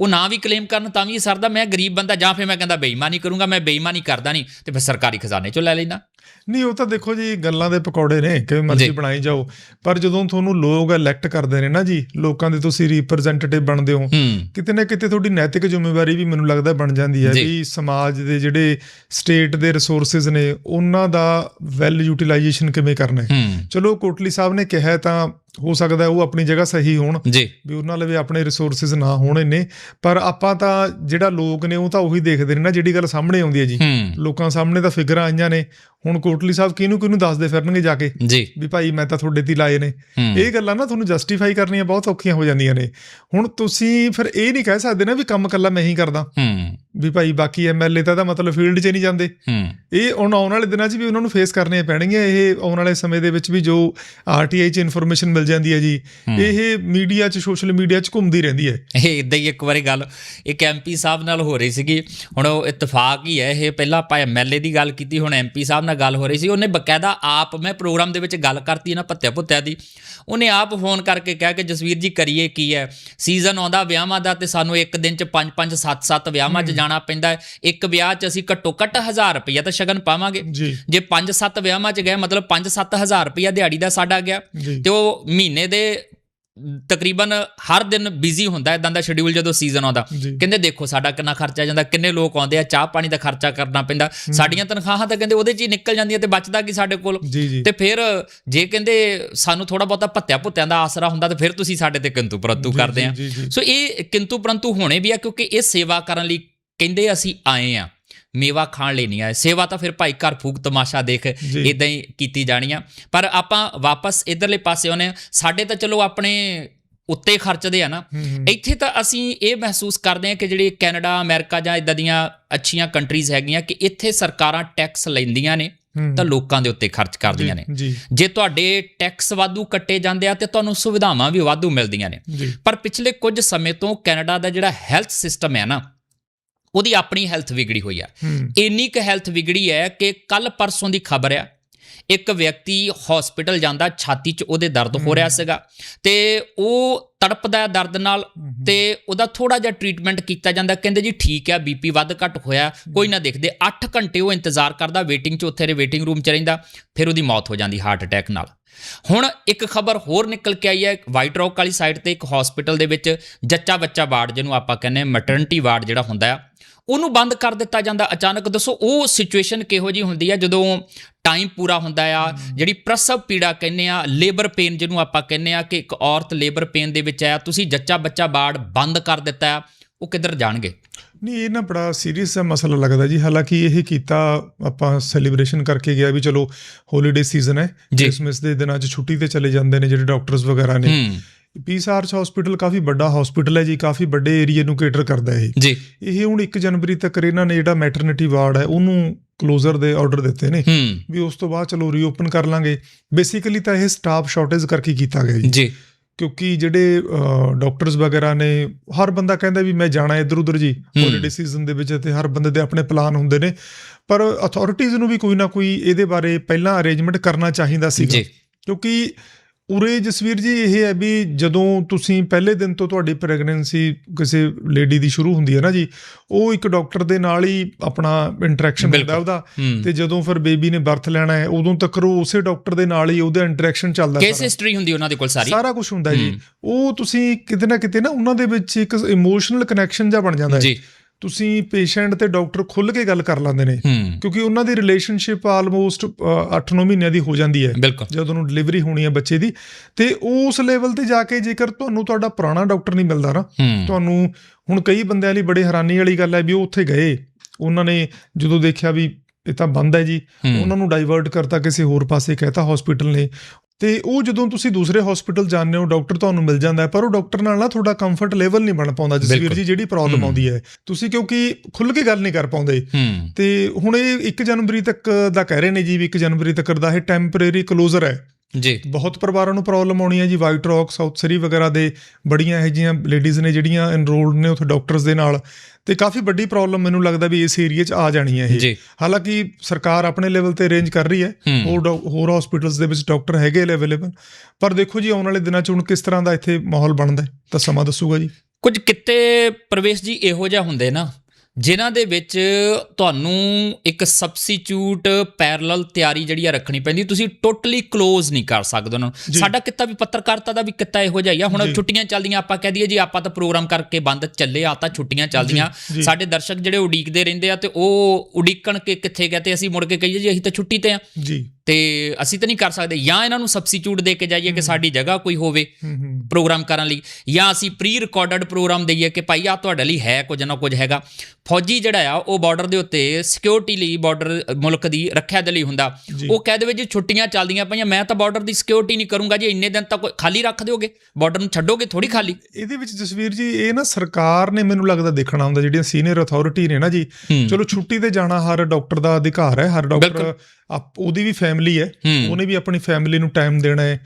ਉਹ ਨਾ ਵੀ ਕਲੇਮ ਕਰਨ ਤਾਂ ਵੀ ਸਰਦਾ, ਮੈਂ ਗਰੀਬ ਬੰਦਾ ਜਾਂ ਫਿਰ ਮੈਂ ਕਹਿੰਦਾ ਬੇਈਮਾਨੀ ਕਰੂੰਗਾ, ਮੈਂ ਬੇਈਮਾਨੀ ਕਰਦਾ ਨਹੀਂ, ਤੇ ਫਿਰ ਸਰਕਾਰੀ ਖਜ਼ਾਨੇ ਚੋਂ ਲੈ ਲੈਣਾ ਨਹੀਂ ਉਹ ਤਾਂ ਦੇਖੋ ਜੀ ਗੱਲਾਂ ਦੇ ਪਕੌੜੇ ਨੇ ਕਿਵੇਂ ਮਰਜ਼ੀ। ਬਣਾਈ ਜਾਓ। ਪਰ ਜਦੋਂ ਤੁਹਾਨੂੰ ਲੋਕ ਇਲੈਕਟ ਕਰਦੇ ਨੇ ਨਾ ਜੀ ਲੋਕਾਂ ਦੇ ਤੁਸੀਂ ਰਿਪਰੈਜ਼ੈਂਟੇਟਿਵ ਬਣਦੇ ਹੋ ਕਿਤੇ ਨਾ ਕਿਤੇ ਤੁਹਾਡੀ ਨੈਤਿਕ ਜ਼ਿੰਮੇਵਾਰੀ ਵੀ ਮੈਨੂੰ ਲੱਗਦਾ ਬਣ ਜਾਂਦੀ ਹੈ। ਵੀ ਸਮਾਜ ਦੇ ਜਿਹੜੇ ਸਟੇਟ ਦੇ ਰਿਸੋਰਸਸ ਨੇ ਉਹਨਾਂ ਦਾ ਵੈਲ ਯੂਟਿਲਾਈਜੇਸ਼ਨ ਕਿਵੇਂ ਕਰਨਾ ਹੈ। ਚਲੋ ਕੋਟਲੀ ਸਾਹਿਬ ਨੇ ਕਿਹਾ ਤਾਂ ਹੋ ਸਕਦਾ ਉਹ ਆਪਣੀ ਜਗ੍ਹਾ ਸਹੀ ਹੋਣ ਵੀ ਉਹਨਾਂ ਲਵੇ ਆਪਣੇ ਰਿਸੋਰਸਸ ਨਾ ਹੋਣ ਇੰਨੇ ਪਰ ਆਪਾਂ ਤਾਂ ਜਿਹੜਾ ਲੋਕ ਨੇ ਉਹ ਤਾਂ ਉਹੀ ਦੇਖਦੇ ਨੇ ਨਾ ਜਿਹੜੀ ਗੱਲ ਸਾਹਮਣੇ ਆਉਂਦੀ ਹੈ ਜੀ। ਲੋਕਾਂ ਸਾਹਮਣੇ ਤਾਂ ਫਿਗਰਾਂ ਆਈਆਂ ਨੇ ਹੁਣ ਕੋਟਲੀ ਸਾਹਿਬ ਕਿਹਨੂੰ ਕਿਹਨੂੰ ਦੱਸਦੇ ਫਿਰਨਗੇ ਜਾ ਕੇ? ਜੀ। ਵੀ ਭਾਈ ਮੈਂ ਤਾਂ ਤੁਹਾਡੇ ਤੇ ਲਾਏ ਨੇ। ਇਹ ਗੱਲਾਂ ਨਾ ਤੁਹਾਨੂੰ ਜਸਟੀਫਾਈ ਕਰਨੀਆਂ ਬਹੁਤ ਔਖੀਆਂ ਹੋ ਜਾਂਦੀਆਂ ਨੇ। ਹੁਣ ਤੁਸੀਂ ਫਿਰ ਇਹ ਨਹੀਂ ਕਹਿ ਸਕਦੇ ਨਾ ਵੀ ਕੰਮ ਕੱਲਾ ਮੈਂ ਹੀ ਕਰਦਾ। ਹੂੰ। ਵੀ ਭਾਈ ਬਾਕੀ ਐਮਐਲਏ ਤਾਂ ਦਾ ਮਤਲਬ ਫੀਲਡ 'ਚ ਨਹੀਂ ਜਾਂਦੇ। ਇਹ ਹੁਣ ਆਉਣ ਵਾਲੇ ਦਿਨਾਂ 'ਚ ਵੀ ਉਹਨਾਂ ਨੂੰ ਫੇਸ ਕਰਨੀਆਂ ਪੈਣਗੀਆਂ। ਇਹ ਆਉਣ ਵਾਲੇ ਸਮੇਂ ਦੇ ਵਿੱਚ ਵੀ ਜੋ ਆਰਟੀਆਈ 'ਚ ਇਨਫੋਰਮੇਸ਼ਨ ਮਿਲ ਜਾਂਦੀ ਹੈ ਜੀ। ਇਹ ਮੀਡੀਆ 'ਚ ਸੋਸ਼ਲ ਮੀਡੀਆ 'ਚ ਘੁੰਮਦੀ ਰਹਿੰਦੀ ਹੈ। ਇਹ ਇਦਾਂ ਹੀ ਇੱਕ ਵਾਰੀ ਗੱਲ ਇੱਕ ਐਮਪੀ ਸਾਹਿਬ ਨਾਲ ਹੋ ਰਹੀ ਸੀਗੀ। ਹੁਣ ਉਹ ਇਤਫਾਕ ਹੀ ਹੈ ਇਹ ਪਹਿਲਾਂ ਆਪਾਂ ਐਮਐਲਏ ਦੀ ਗੱਲ ਕੀਤੀ ਹੁਣ ਐਮਪੀ ਸਾਹਿਬ ਨਾਲ ਗੱਲ ਹੋ ਰਹੀ ਸੀ। ਉਹਨੇ ਬਕਾਇਦਾ ਆਪ ਮੈਂ ਪ੍ਰੋਗਰਾਮ ਦੇ ਵਿੱਚ ਗੱਲ ਕਰਤੀ ਨਾ ਪੱਤਿਆ ਪੁੱਤਿਆ ਦੀ। ਉਹਨੇ ਆਪ ਫੋਨ ਕਰਕੇ ਕਿਹਾ ਕਿ ਜਸਵੀਰ ਜੀ ਕਰੀਏ ਕੀ ਹੈ? ਸੀਜ਼ਨ ਆਉਂਦਾ ਵਿਆਹਾਂ ਦਾ ਤੇ ਸਾਨੂੰ ਇੱਕ ਦਿਨ ਚ 5 5 7 7 ਵਿਆਹਾਂ 'ਚ ਜਾਣਾ ਪੈਂਦਾ ਹੈ। ਇੱਕ ਵਿਆਹ 'ਚ ਅਸੀਂ ਘੱਟੋ ਘੱਟ 1000 ਰੁਪਈਆ ਤਾਂ ਸ਼ਗਨ ਪਾਵਾਂਗੇ। ਜੀ। ਜੇ 5 7 ਵਿਆਹਾਂ 'ਚ ਗਏ ਮਤਲਬ 5 7000 ਰੁਪਈਆ ਦਿਹਾੜੀ ਦਾ ਸਾਡਾ ਗਿਆ। ਜੀ। ਤੇ ਉਹ ਮਹੀਨੇ ਦੇ ਤਕਰੀਬਨ ਹਰ ਦਿਨ ਬਿਜ਼ੀ ਹੁੰਦਾ ਇਦਾਂ ਦਾ ਸ਼ਡਿਊਲ ਜਦੋਂ ਸੀਜ਼ਨ ਆਉਂਦਾ। ਜੀ। ਕਹਿੰਦੇ ਦੇਖੋ ਸਾਡਾ ਕਿੰਨਾ ਖਰਚਾ ਜਾਂਦਾ ਕਿੰਨੇ ਲੋਕ ਆਉਂਦੇ ਆ ਚਾਹ ਪਾਣੀ ਦਾ ਖਰਚਾ ਕਰਨਾ ਪੈਂਦਾ। ਸਾਡੀਆਂ ਤਨਖਾਹਾਂ ਤਾਂ ਕਹਿੰਦੇ ਉਹਦੇ 'ਚ ਹੀ ਨਿਕਲ ਜਾਂਦੀਆਂ ਤੇ ਬਚਦਾ ਕੀ ਸਾਡੇ ਕੋਲ? ਜੀ ਜੀ। ਤੇ ਫਿਰ ਜੇ ਕਹਿੰਦੇ ਸਾਨੂੰ ਥੋੜਾ ਬਹੁਤਾ ਭੱਤਿਆ ਭੁੱਤਿਆਂ ਦਾ ਆਸਰਾ ਹੁੰਦਾ ਤੇ ਫਿਰ ਤੁਸੀਂ ਸਾਡੇ ਤੇ ਕਿੰਤੂ ਪਰੰਤੂ ਕਰਦੇ ਆ। ਜੀ ਜੀ। ਸੋ ਇਹ ਕਿੰਤੂ ਪਰੰਤੂ ਹੋਣੇ ਵੀ ਆ ਕਿਉਂਕਿ ਇਹ ਸੇਵਾ ਕਰਨ ਲਈ ਕਹਿੰਦੇ ਅਸੀਂ ਆਏ ਆ ਮੇਵਾ ਖਾਣ ਲਈ ਨਹੀਂ ਆਏ। ਸੇਵਾ ਤਾਂ ਫਿਰ ਭਾਈ ਘਰ ਫੂਕ ਤਮਾਸ਼ਾ ਦੇਖ। ਇਦਾਂ ਹੀ ਕੀਤੀ ਜਾਣੀ ਆ। ਪਰ ਆਪਾਂ ਵਾਪਸ ਇਧਰਲੇ ਪਾਸੇ ਆਉਨੇ ਆ। ਸਾਡੇ ਤਾਂ ਚਲੋ ਆਪਣੇ ਉੱਤੇ ਖਰਚਦੇ ਆ ਨਾ। ਇੱਥੇ ਤਾਂ ਅਸੀਂ ਇਹ ਮਹਿਸੂਸ ਕਰਦੇ ਹਾਂ ਕਿ ਜਿਹੜੇ ਕੈਨੇਡਾ ਅਮਰੀਕਾ ਜਾਂ ਇਦਾਂ ਦੀਆਂ ਅੱਛੀਆਂ ਕੰਟਰੀਜ਼ ਹੈਗੀਆਂ ਕਿ ਇੱਥੇ ਸਰਕਾਰਾਂ ਟੈਕਸ ਲੈਂਦੀਆਂ ਨੇ। ਤਾਂ ਲੋਕਾਂ ਦੇ ਉੱਤੇ ਖਰਚ ਕਰਦੀਆਂ ਨੇ। ਜੀ ਤੁਹਾਡੇ ਟੈਕਸ ਵਾਧੂ ਕੱਟੇ ਜਾਂਦੇ ਆ ਤੇ ਤੁਹਾਨੂੰ ਸੁਵਿਧਾਵਾਂ ਵੀ ਵਾਧੂ ਮਿਲਦੀਆਂ ਨੇ। ਪਰ ਪਿਛਲੇ ਕੁਝ ਸਮੇਂ ਤੋਂ ਕੈਨੇਡਾ ਦਾ ਜਿਹੜਾ ਹੈਲਥ ਸਿਸਟਮ ਹੈ ਨਾ ਉਹਦੀ ਆਪਣੀ ਹੈਲਥ ਵਿਗੜੀ ਹੋਈ ਆ। ਇੰਨੀ ਕੁ ਹੈਲਥ ਵਿਗੜੀ ਹੈ ਕਿ ਕੱਲ ਪਰਸੋਂ ਦੀ ਖਬਰ ਆ ਇੱਕ ਵਿਅਕਤੀ ਹਸਪੀਟਲ ਜਾਂਦਾ ਛਾਤੀ 'ਚ ਉਹਦੇ ਦਰਦ ਹੋ ਰਿਹਾ ਸੀਗਾ ਤੇ ਉਹ ਤੜਪਦਾ ਦਰਦ ਨਾਲ ਤੇ ਉਹਦਾ ਥੋੜਾ ਜਿਹਾ ਟ੍ਰੀਟਮੈਂਟ ਕੀਤਾ ਜਾਂਦਾ ਕਹਿੰਦੇ ਜੀ ਠੀਕ ਹੈ ਬੀਪੀ ਵੱਧ ਘਟ ਹੋਇਆ ਕੋਈ ਨਾ ਦੇਖਦੇ 8 ਘੰਟੇ ਉਹ ਇੰਤਜ਼ਾਰ ਕਰਦਾ ਵੇਟਿੰਗ 'ਚ ਉੱਥੇ ਦੇ ਵੇਟਿੰਗ ਰੂਮ 'ਚ ਰਹਿੰਦਾ ਫਿਰ ਉਹਦੀ ਮੌਤ ਹੋ ਜਾਂਦੀ ਹਾਰਟ ਅਟੈਕ ਨਾਲ। ਹੁਣ ਇੱਕ ਖਬਰ ਹੋਰ ਨਿਕਲ ਕੇ ਆਈ ਹੈ ਵਾਈਟ ਰੌਕ ਵਾਲੀ ਸਾਈਡ ਤੇ ਇੱਕ ਹਸਪੀਟਲ ਦੇ ਵਿੱਚ ਜੱਚਾ ਬੱਚਾ ਵਾਰਡ ਜਿਹਨੂੰ ਆਪਾਂ ਕਹਿੰਦੇ ਮੈਟਰਨਿਟੀ ਵਾਰਡ ਜਿਹੜਾ ਹੁੰਦਾ ਆ ਉਹਨੂੰ ਬੰਦ ਕਰ ਦਿੱਤਾ ਜਾਂਦਾ। ਅਚਾਨਕ ਦੱਸੋ ਉਹ ਸਿਚੁਏਸ਼ਨ ਕਿਹੋ ਜੀ ਹੁੰਦੀ ਆ? ਜਦੋਂ ਟਾਈਮ ਪੂਰਾ ਹੁੰਦਾ ਆ ਜਿਹੜੀ ਪ੍ਰਸਵ ਪੀੜਾ ਕਹਿੰਦੇ ਆ ਲੇਬਰ ਪੇਨ ਜਿਹਨੂੰ ਆਪਾਂ ਕਹਿੰਦੇ ਆ ਕਿ ਇੱਕ ਔਰਤ ਲੇਬਰ ਪੇਨ ਦੇ ਵਿੱਚ ਆ ਤੁਸੀਂ ਜੱਚਾ ਬੱਚਾ ਵਾਰਡ ਬੰਦ ਕਰ ਦਿੱਤਾ ਉਹ ਕਿੱਧਰ ਜਾਣਗੇ? ਨਹੀਂ ਇਹ ਨਾ ਬੜਾ ਸੀਰੀਅਸ ਜਿਹਾ ਮਸਲਾ ਲੱਗਦਾ ਜੀ। ਹਾਲਾਂਕਿ ਇਹ ਕੀਤਾ ਆਪਾਂ ਸੈਲੀਬ੍ਰੇਸ਼ਨ ਕਰਕੇ ਗਿਆ ਵੀ ਚਲੋ ਹੌਲੀਡੇ ਸੀਜ਼ਨ ਹੈ। ਕ੍ਰਿਸਮਸ ਦੇ ਦਿਨਾਂ 'ਚ ਛੁੱਟੀ ਤੇ ਚਲੇ ਜਾਂਦੇ ਨੇ ਜਿਹੜੇ ਡਾਕਟਰਸ ਵਗੈਰਾ ਨੇ। ਹੂੰ ਪੀਸਆਰਚ ਹਸਪੀਟਲ ਕਾਫੀ ਵੱਡਾ ਹਸਪੀਟਲ ਹੈ ਜੀ ਕਾਫੀ ਵੱਡੇ ਏਰੀਆ ਨੂੰ ਕੇਟਰ ਕਰਦਾ ਹੈ ਜੀ। ਇਹ ਹੁਣ 1 ਜਨਵਰੀ ਤੱਕ ਇਹਨਾਂ ਨੇ ਜਿਹੜਾ ਮੈਟਰਨਿਟੀ ਵਾਰਡ ਹੈ ਉਹਨੂੰ ਕਲੋਜ਼ਰ ਦੇ ਆਰਡਰ ਦਿੱਤੇ ਨੇ। ਵੀ ਉਸ ਤੋਂ ਬਾਅਦ ਚਲੋ ਰੀਓਪਨ ਕਰ ਲਾਂਗੇ। ਬੇਸਿਕਲੀ ਤਾਂ ਇਹ ਸਟਾਫ ਸ਼ਾਰਟੇਜ ਕਰਕੇ ਕੀਤਾ ਗਿਆ ਜੀ। ਜੀ। ਕਿਉਂਕਿ ਜਿਹੜੇ ਡਾਕਟਰਸ ਵਗੈਰਾ ਨੇ ਹਰ ਬੰਦਾ ਕਹਿੰਦਾ ਵੀ ਮੈਂ ਜਾਣਾ ਇੱਧਰ ਉੱਧਰ ਜੀ। ਹੌਲੀਡੇ ਸੀਜ਼ਨ ਦੇ ਵਿੱਚ ਤੇ ਹਰ ਬੰਦੇ ਦੇ ਆਪਣੇ ਪਲਾਨ ਹੁੰਦੇ ਨੇ। ਪਰ ਅਥਾਰਟੀਜ਼ ਨੂੰ ਵੀ ਕੋਈ ਨਾ ਕੋਈ ਇਹਦੇ ਬਾਰੇ ਪਹਿਲਾਂ ਅਰੇਂਜਮੈਂਟ ਕਰਨਾ ਚਾਹੀਦਾ ਸੀਗਾ। ਜੀ। ਕਿਉਂਕਿ ਉਰੇ ਜਸਵੀਰ ਜੀ ਇਹ ਹੈ ਵੀ ਜਦੋਂ ਤੁਸੀਂ ਪਹਿਲੇ ਦਿਨ ਤੋਂ ਤੁਹਾਡੀ ਪ੍ਰੈਗਨੈਂਸੀ ਕਿਸੇ ਲੇਡੀ ਦੀ ਸ਼ੁਰੂ ਹੁੰਦੀ ਹੈ ਨਾ ਜੀ ਉਹ ਇੱਕ ਡਾਕਟਰ ਦੇ ਨਾਲ ਹੀ ਆਪਣਾ ਇੰਟਰੈਕਸ਼ਨ ਹੁੰਦਾ। ਉਹਦਾ ਤੇ ਜਦੋਂ ਫਿਰ ਬੇਬੀ ਨੇ ਬਰਥ ਲੈਣਾ ਹੈ ਉਦੋਂ ਤੱਕ ਉਹ ਉਸੇ ਡਾਕਟਰ ਦੇ ਨਾਲ ਹੀ ਉਹਦਾ ਇੰਟਰੈਕਸ਼ਨ ਚੱਲਦਾ ਕੇਸ। ਹਿਸਟਰੀ ਹੁੰਦੀ ਉਹਨਾਂ ਦੇ ਕੋਲ ਸਾਰੀ ਸਾਰਾ ਕੁਝ ਹੁੰਦਾ ਜੀ। ਉਹ ਤੁਸੀਂ ਕਿਤੇ ਨਾ ਕਿਤੇ ਨਾ ਉਹਨਾਂ ਦੇ ਵਿੱਚ ਇੱਕ ਇਮੋਸ਼ਨਲ ਕਨੈਕਸ਼ਨ ਜਿਹਾ ਬਣ ਜਾਂਦਾ ਹੈ ਜੀ ਤੁਸੀਂ ਪੇਸ਼ੈਂਟ ਤੇ ਡਾਕਟਰ ਖੁੱਲ ਕੇ ਗੱਲ ਕਰ ਲੈਂਦੇ ਨੇ ਕਿਉਂਕਿ ਉਹਨਾਂ ਦੀ ਰਿਲੇਸ਼ਨਸ਼ਿਪ ਆਲਮੋਸਟ 8-9 ਮਹੀਨਿਆਂ ਦੀ ਹੋ ਜਾਂਦੀ ਹੈ। ਜਦੋਂ ਨੂੰ ਡਿਲੀਵਰੀ ਹੋਣੀ ਹੈ ਬੱਚੇ ਦੀ। ਤੇ ਉਸ ਲੈਵਲ ਤੇ ਜਾ ਕੇ ਜੇਕਰ ਤੁਹਾਨੂੰ ਤੁਹਾਡਾ ਪੁਰਾਣਾ ਡਾਕਟਰ ਨਹੀਂ ਮਿਲਦਾ ਨਾ ਤੁਹਾਨੂੰ ਹੁਣ ਕਈ ਬੰਦਿਆਂ ਲਈ ਬੜੇ ਹੈਰਾਨੀ ਵਾਲੀ ਗੱਲ ਹੈ ਵੀ ਉਹ ਉੱਥੇ ਗਏ। ਉਹਨਾਂ ਨੇ ਜਦੋਂ ਦੇਖਿਆ ਵੀ ਇਹ ਤਾਂ ਬੰਦ ਹੈ ਜੀ। ਉਹਨਾਂ ਨੂੰ ਡਾਈਵਰਟ ਕਰਤਾ ਕਿਸੇ ਹੋਰ ਪਾਸੇ ਕਹਿਤਾ ਹਸਪੀਟਲ ਨੇ। ਤੇ ਉਹ ਜਦੋਂ ਤੁਸੀਂ ਦੂਸਰੇ ਹਸਪੀਟਲ ਜਾਂਦੇ ਹੋ ਡਾਕਟਰ ਤੁਹਾਨੂੰ ਮਿਲ ਜਾਂਦਾ ਹੈ ਪਰ ਉਹ ਡਾਕਟਰ ਨਾਲ ਨਾ ਤੁਹਾਡਾ ਕੰਫਰਟ ਲੈਵਲ ਨਹੀਂ ਬਣ ਪਾਉਂਦਾ ਜਸਵੀਰ। ਜੀ ਜਿਹੜੀ ਪ੍ਰੋਬਲਮ। ਆਉਂਦੀ ਹੈ ਤੁਸੀਂ ਕਿਉਂਕਿ ਖੁੱਲ ਕੇ ਗੱਲ ਨਹੀਂ ਕਰ ਪਾਉਂਦੇ ਤੇ ਹੁਣ ਇਹ 1 ਜਨਵਰੀ ਤੱਕ ਦਾ ਕਹਿ ਰਹੇ ਨੇ ਜੀ ਵੀ 1 ਜਨਵਰੀ ਤੱਕ ਦਾ ਇਹ ਟੈਂਪਰੇਰੀ ਕਲੋਜ਼ਰ ਹੈ ਜੀ। ਬਹੁਤ ਪਰਿਵਾਰਾਂ ਨੂੰ ਪ੍ਰੋਬਲਮ ਆਉਣੀ ਹੈ ਜੀ ਵਾਈਟ ਰੌਕ ਸਾਊਥ ਸਰੀ ਵਗੈਰਾ ਦੇ ਬੜੀਆਂ ਇਹੋ ਜਿਹੀਆਂ ਲੇਡੀਜ਼ ਨੇ ਜਿਹੜੀਆਂ ਐਨਰੋਲਡ ਨੇ ਉੱਥੇ ਡਾਕਟਰਸ ਦੇ ਨਾਲ। ਤੇ ਕਾਫੀ ਵੱਡੀ ਪ੍ਰੋਬਲਮ ਮੈਨੂੰ ਲੱਗਦਾ ਵੀ ਇਸ ਏਰੀਆ 'ਚ ਆ ਜਾਣੀ ਹੈ ਇਹ। ਹਾਲਾਂਕਿ ਸਰਕਾਰ ਆਪਣੇ ਲੈਵਲ ਤੇ ਅਰੇਂਜ ਕਰ ਰਹੀ ਹੈ। ਹੋਰ ਹੋਰ ਹਸਪੀਟਲਸ ਦੇ ਵਿੱਚ ਡਾਕਟਰ ਹੈਗੇ ਅਵੇਲੇਬਲ ਪਰ ਦੇਖੋ ਜੀ ਆਉਣ ਵਾਲੇ ਦਿਨਾਂ 'ਚ ਹੁਣ ਕਿਸ ਤਰ੍ਹਾਂ ਦਾ ਇੱਥੇ ਮਾਹੌਲ ਬਣਦਾ ਹੈ ਤਾਂ ਸਮਾਂ ਦੱਸੂਗਾ ਜੀ। ਕੁਝ ਕਿੱਤੇ ਪ੍ਰਵੇਸ਼ ਜੀ ਇਹੋ ਜਿਹਾ ਹੁੰਦੇ ਨਾ ਜਿਨ੍ਹਾਂ ਦੇ ਵਿੱਚ ਤੁਹਾਨੂੰ ਇੱਕ ਸਬਸਟੀਟਿਊਟ ਪੈਰਲਲ ਤਿਆਰੀ ਜਿਹੜੀ ਆ ਰੱਖਣੀ ਪੈਂਦੀ ਤੁਸੀਂ ਟੋਟਲੀ ক্লোਜ਼ ਨਹੀਂ ਕਰ ਸਕਦੇ ਉਹਨਾਂ ਨੂੰ। ਸਾਡਾ ਕਿੱਤਾ ਵੀ ਪੱਤਰਕਾਰਤਾ ਦਾ ਵੀ ਕਿੱਤਾ ਇਹੋ ਜਿਹਾ ਹੀ ਆ ਹੁਣ। ਛੁੱਟੀਆਂ ਚੱਲਦੀਆਂ ਆਪਾਂ ਕਹਿ ਦਈਏ ਜੀ ਆਪਾਂ ਤਾਂ ਪ੍ਰੋਗਰਾਮ ਕਰਕੇ ਬੰਦ ਚੱਲੇ ਆ ਤਾਂ ਛੁੱਟੀਆਂ ਚੱਲਦੀਆਂ। ਸਾਡੇ ਦਰਸ਼ਕ ਜਿਹੜੇ ਉਡੀਕਦੇ ਰਹਿੰਦੇ ਆ ਤੇ ਉਹ ਉਡੀਕਣ ਕੇ ਕਿੱਥੇ ਗਏ ਤੇ ਅਸੀਂ ਮੁੜ ਕੇ ਕਹੀਏ ਜੀ ਅਸੀਂ ਤਾਂ ਛੁੱਟੀ ਤੇ ਆ ਜੀ ਤੇ ਅਸੀਂ ਤਾਂ ਨਹੀਂ ਕਰ ਸਕਦੇ। ਜਾਂ ਇਹਨਾਂ ਨੂੰ ਸਬਸਟੀਟਿਊਟ ਦੇ ਕੇ ਜਾਈਏ ਕਿ ਸਾਡੀ ਜਗ੍ਹਾ ਕੋਈ ਹੋਵੇ ਪ੍ਰੋਗਰਾਮ ਕਰਨ ਲਈ। ਜਾਂ ਅਸੀਂ ਪ੍ਰੀ ਰਿਕਾਰਡਡ ਪ੍ਰੋਗਰਾਮ ਦਈਏ ਕਿ ਭਾਈ ਆ ਤੁਹਾਡੇ ਲਈ ਹੈ ਕੁਝ ਨਾ ਕੁਝ ਹੈਗਾ। ਫੌਜੀ ਜਿਹੜਾ ਆ ਉਹ ਬਾਰਡਰ ਦੇ ਉੱਤੇ ਸਿਕਿਉਰਿਟੀ ਲਈ ਬਾਰਡਰ ਮੁਲਕ ਦੀ ਰੱਖਿਆ ਦੇ ਲਈ ਹੁੰਦਾ। ਉਹ ਕਹਿ ਦੇਵੇ ਜੀ ਛੁੱਟੀਆਂ ਚੱਲਦੀਆਂ ਪਈਆਂ ਮੈਂ ਤਾਂ ਬਾਰਡਰ ਦੀ ਸਿਕਿਉਰਿਟੀ ਨਹੀਂ ਕਰੂੰਗਾ ਜੀ ਇੰਨੇ ਦਿਨ ਤੱਕ ਖਾਲੀ ਰੱਖ ਦਿਓਗੇ? ਬਾਰਡਰ ਨੂੰ ਛੱਡੋਗੇ ਥੋੜੀ ਖਾਲੀ? ਇਹਦੇ ਵਿੱਚ ਜਸਵੀਰ ਜੀ ਇਹ ਨਾ ਸਰਕਾਰ ਨੇ ਮੈਨੂੰ ਲੱਗਦਾ ਦੇਖਣਾ ਹੁੰਦਾ ਜਿਹੜੀਆਂ ਸੀਨੀਅਰ ਅਥਾਰਟੀ ਨੇ ਨਾ ਜੀ। ਚਲੋ ਛੁੱਟੀ ਤੇ ਜਾਣਾ ਹਰ ਡਾਕਟਰ ਦਾ ਅਧਿਕਾਰ ਹੈ ਹਰ ਡਾਕਟਰ। ਆਪ- ਉਹਦੀ ਵੀ ਫੈਮਿਲੀ ਹੈ। ਉਹਨੇ ਵੀ ਆਪਣੀ ਫੈਮਿਲੀ ਨੂੰ ਟਾਈਮ ਦੇਣਾ ਹੈ।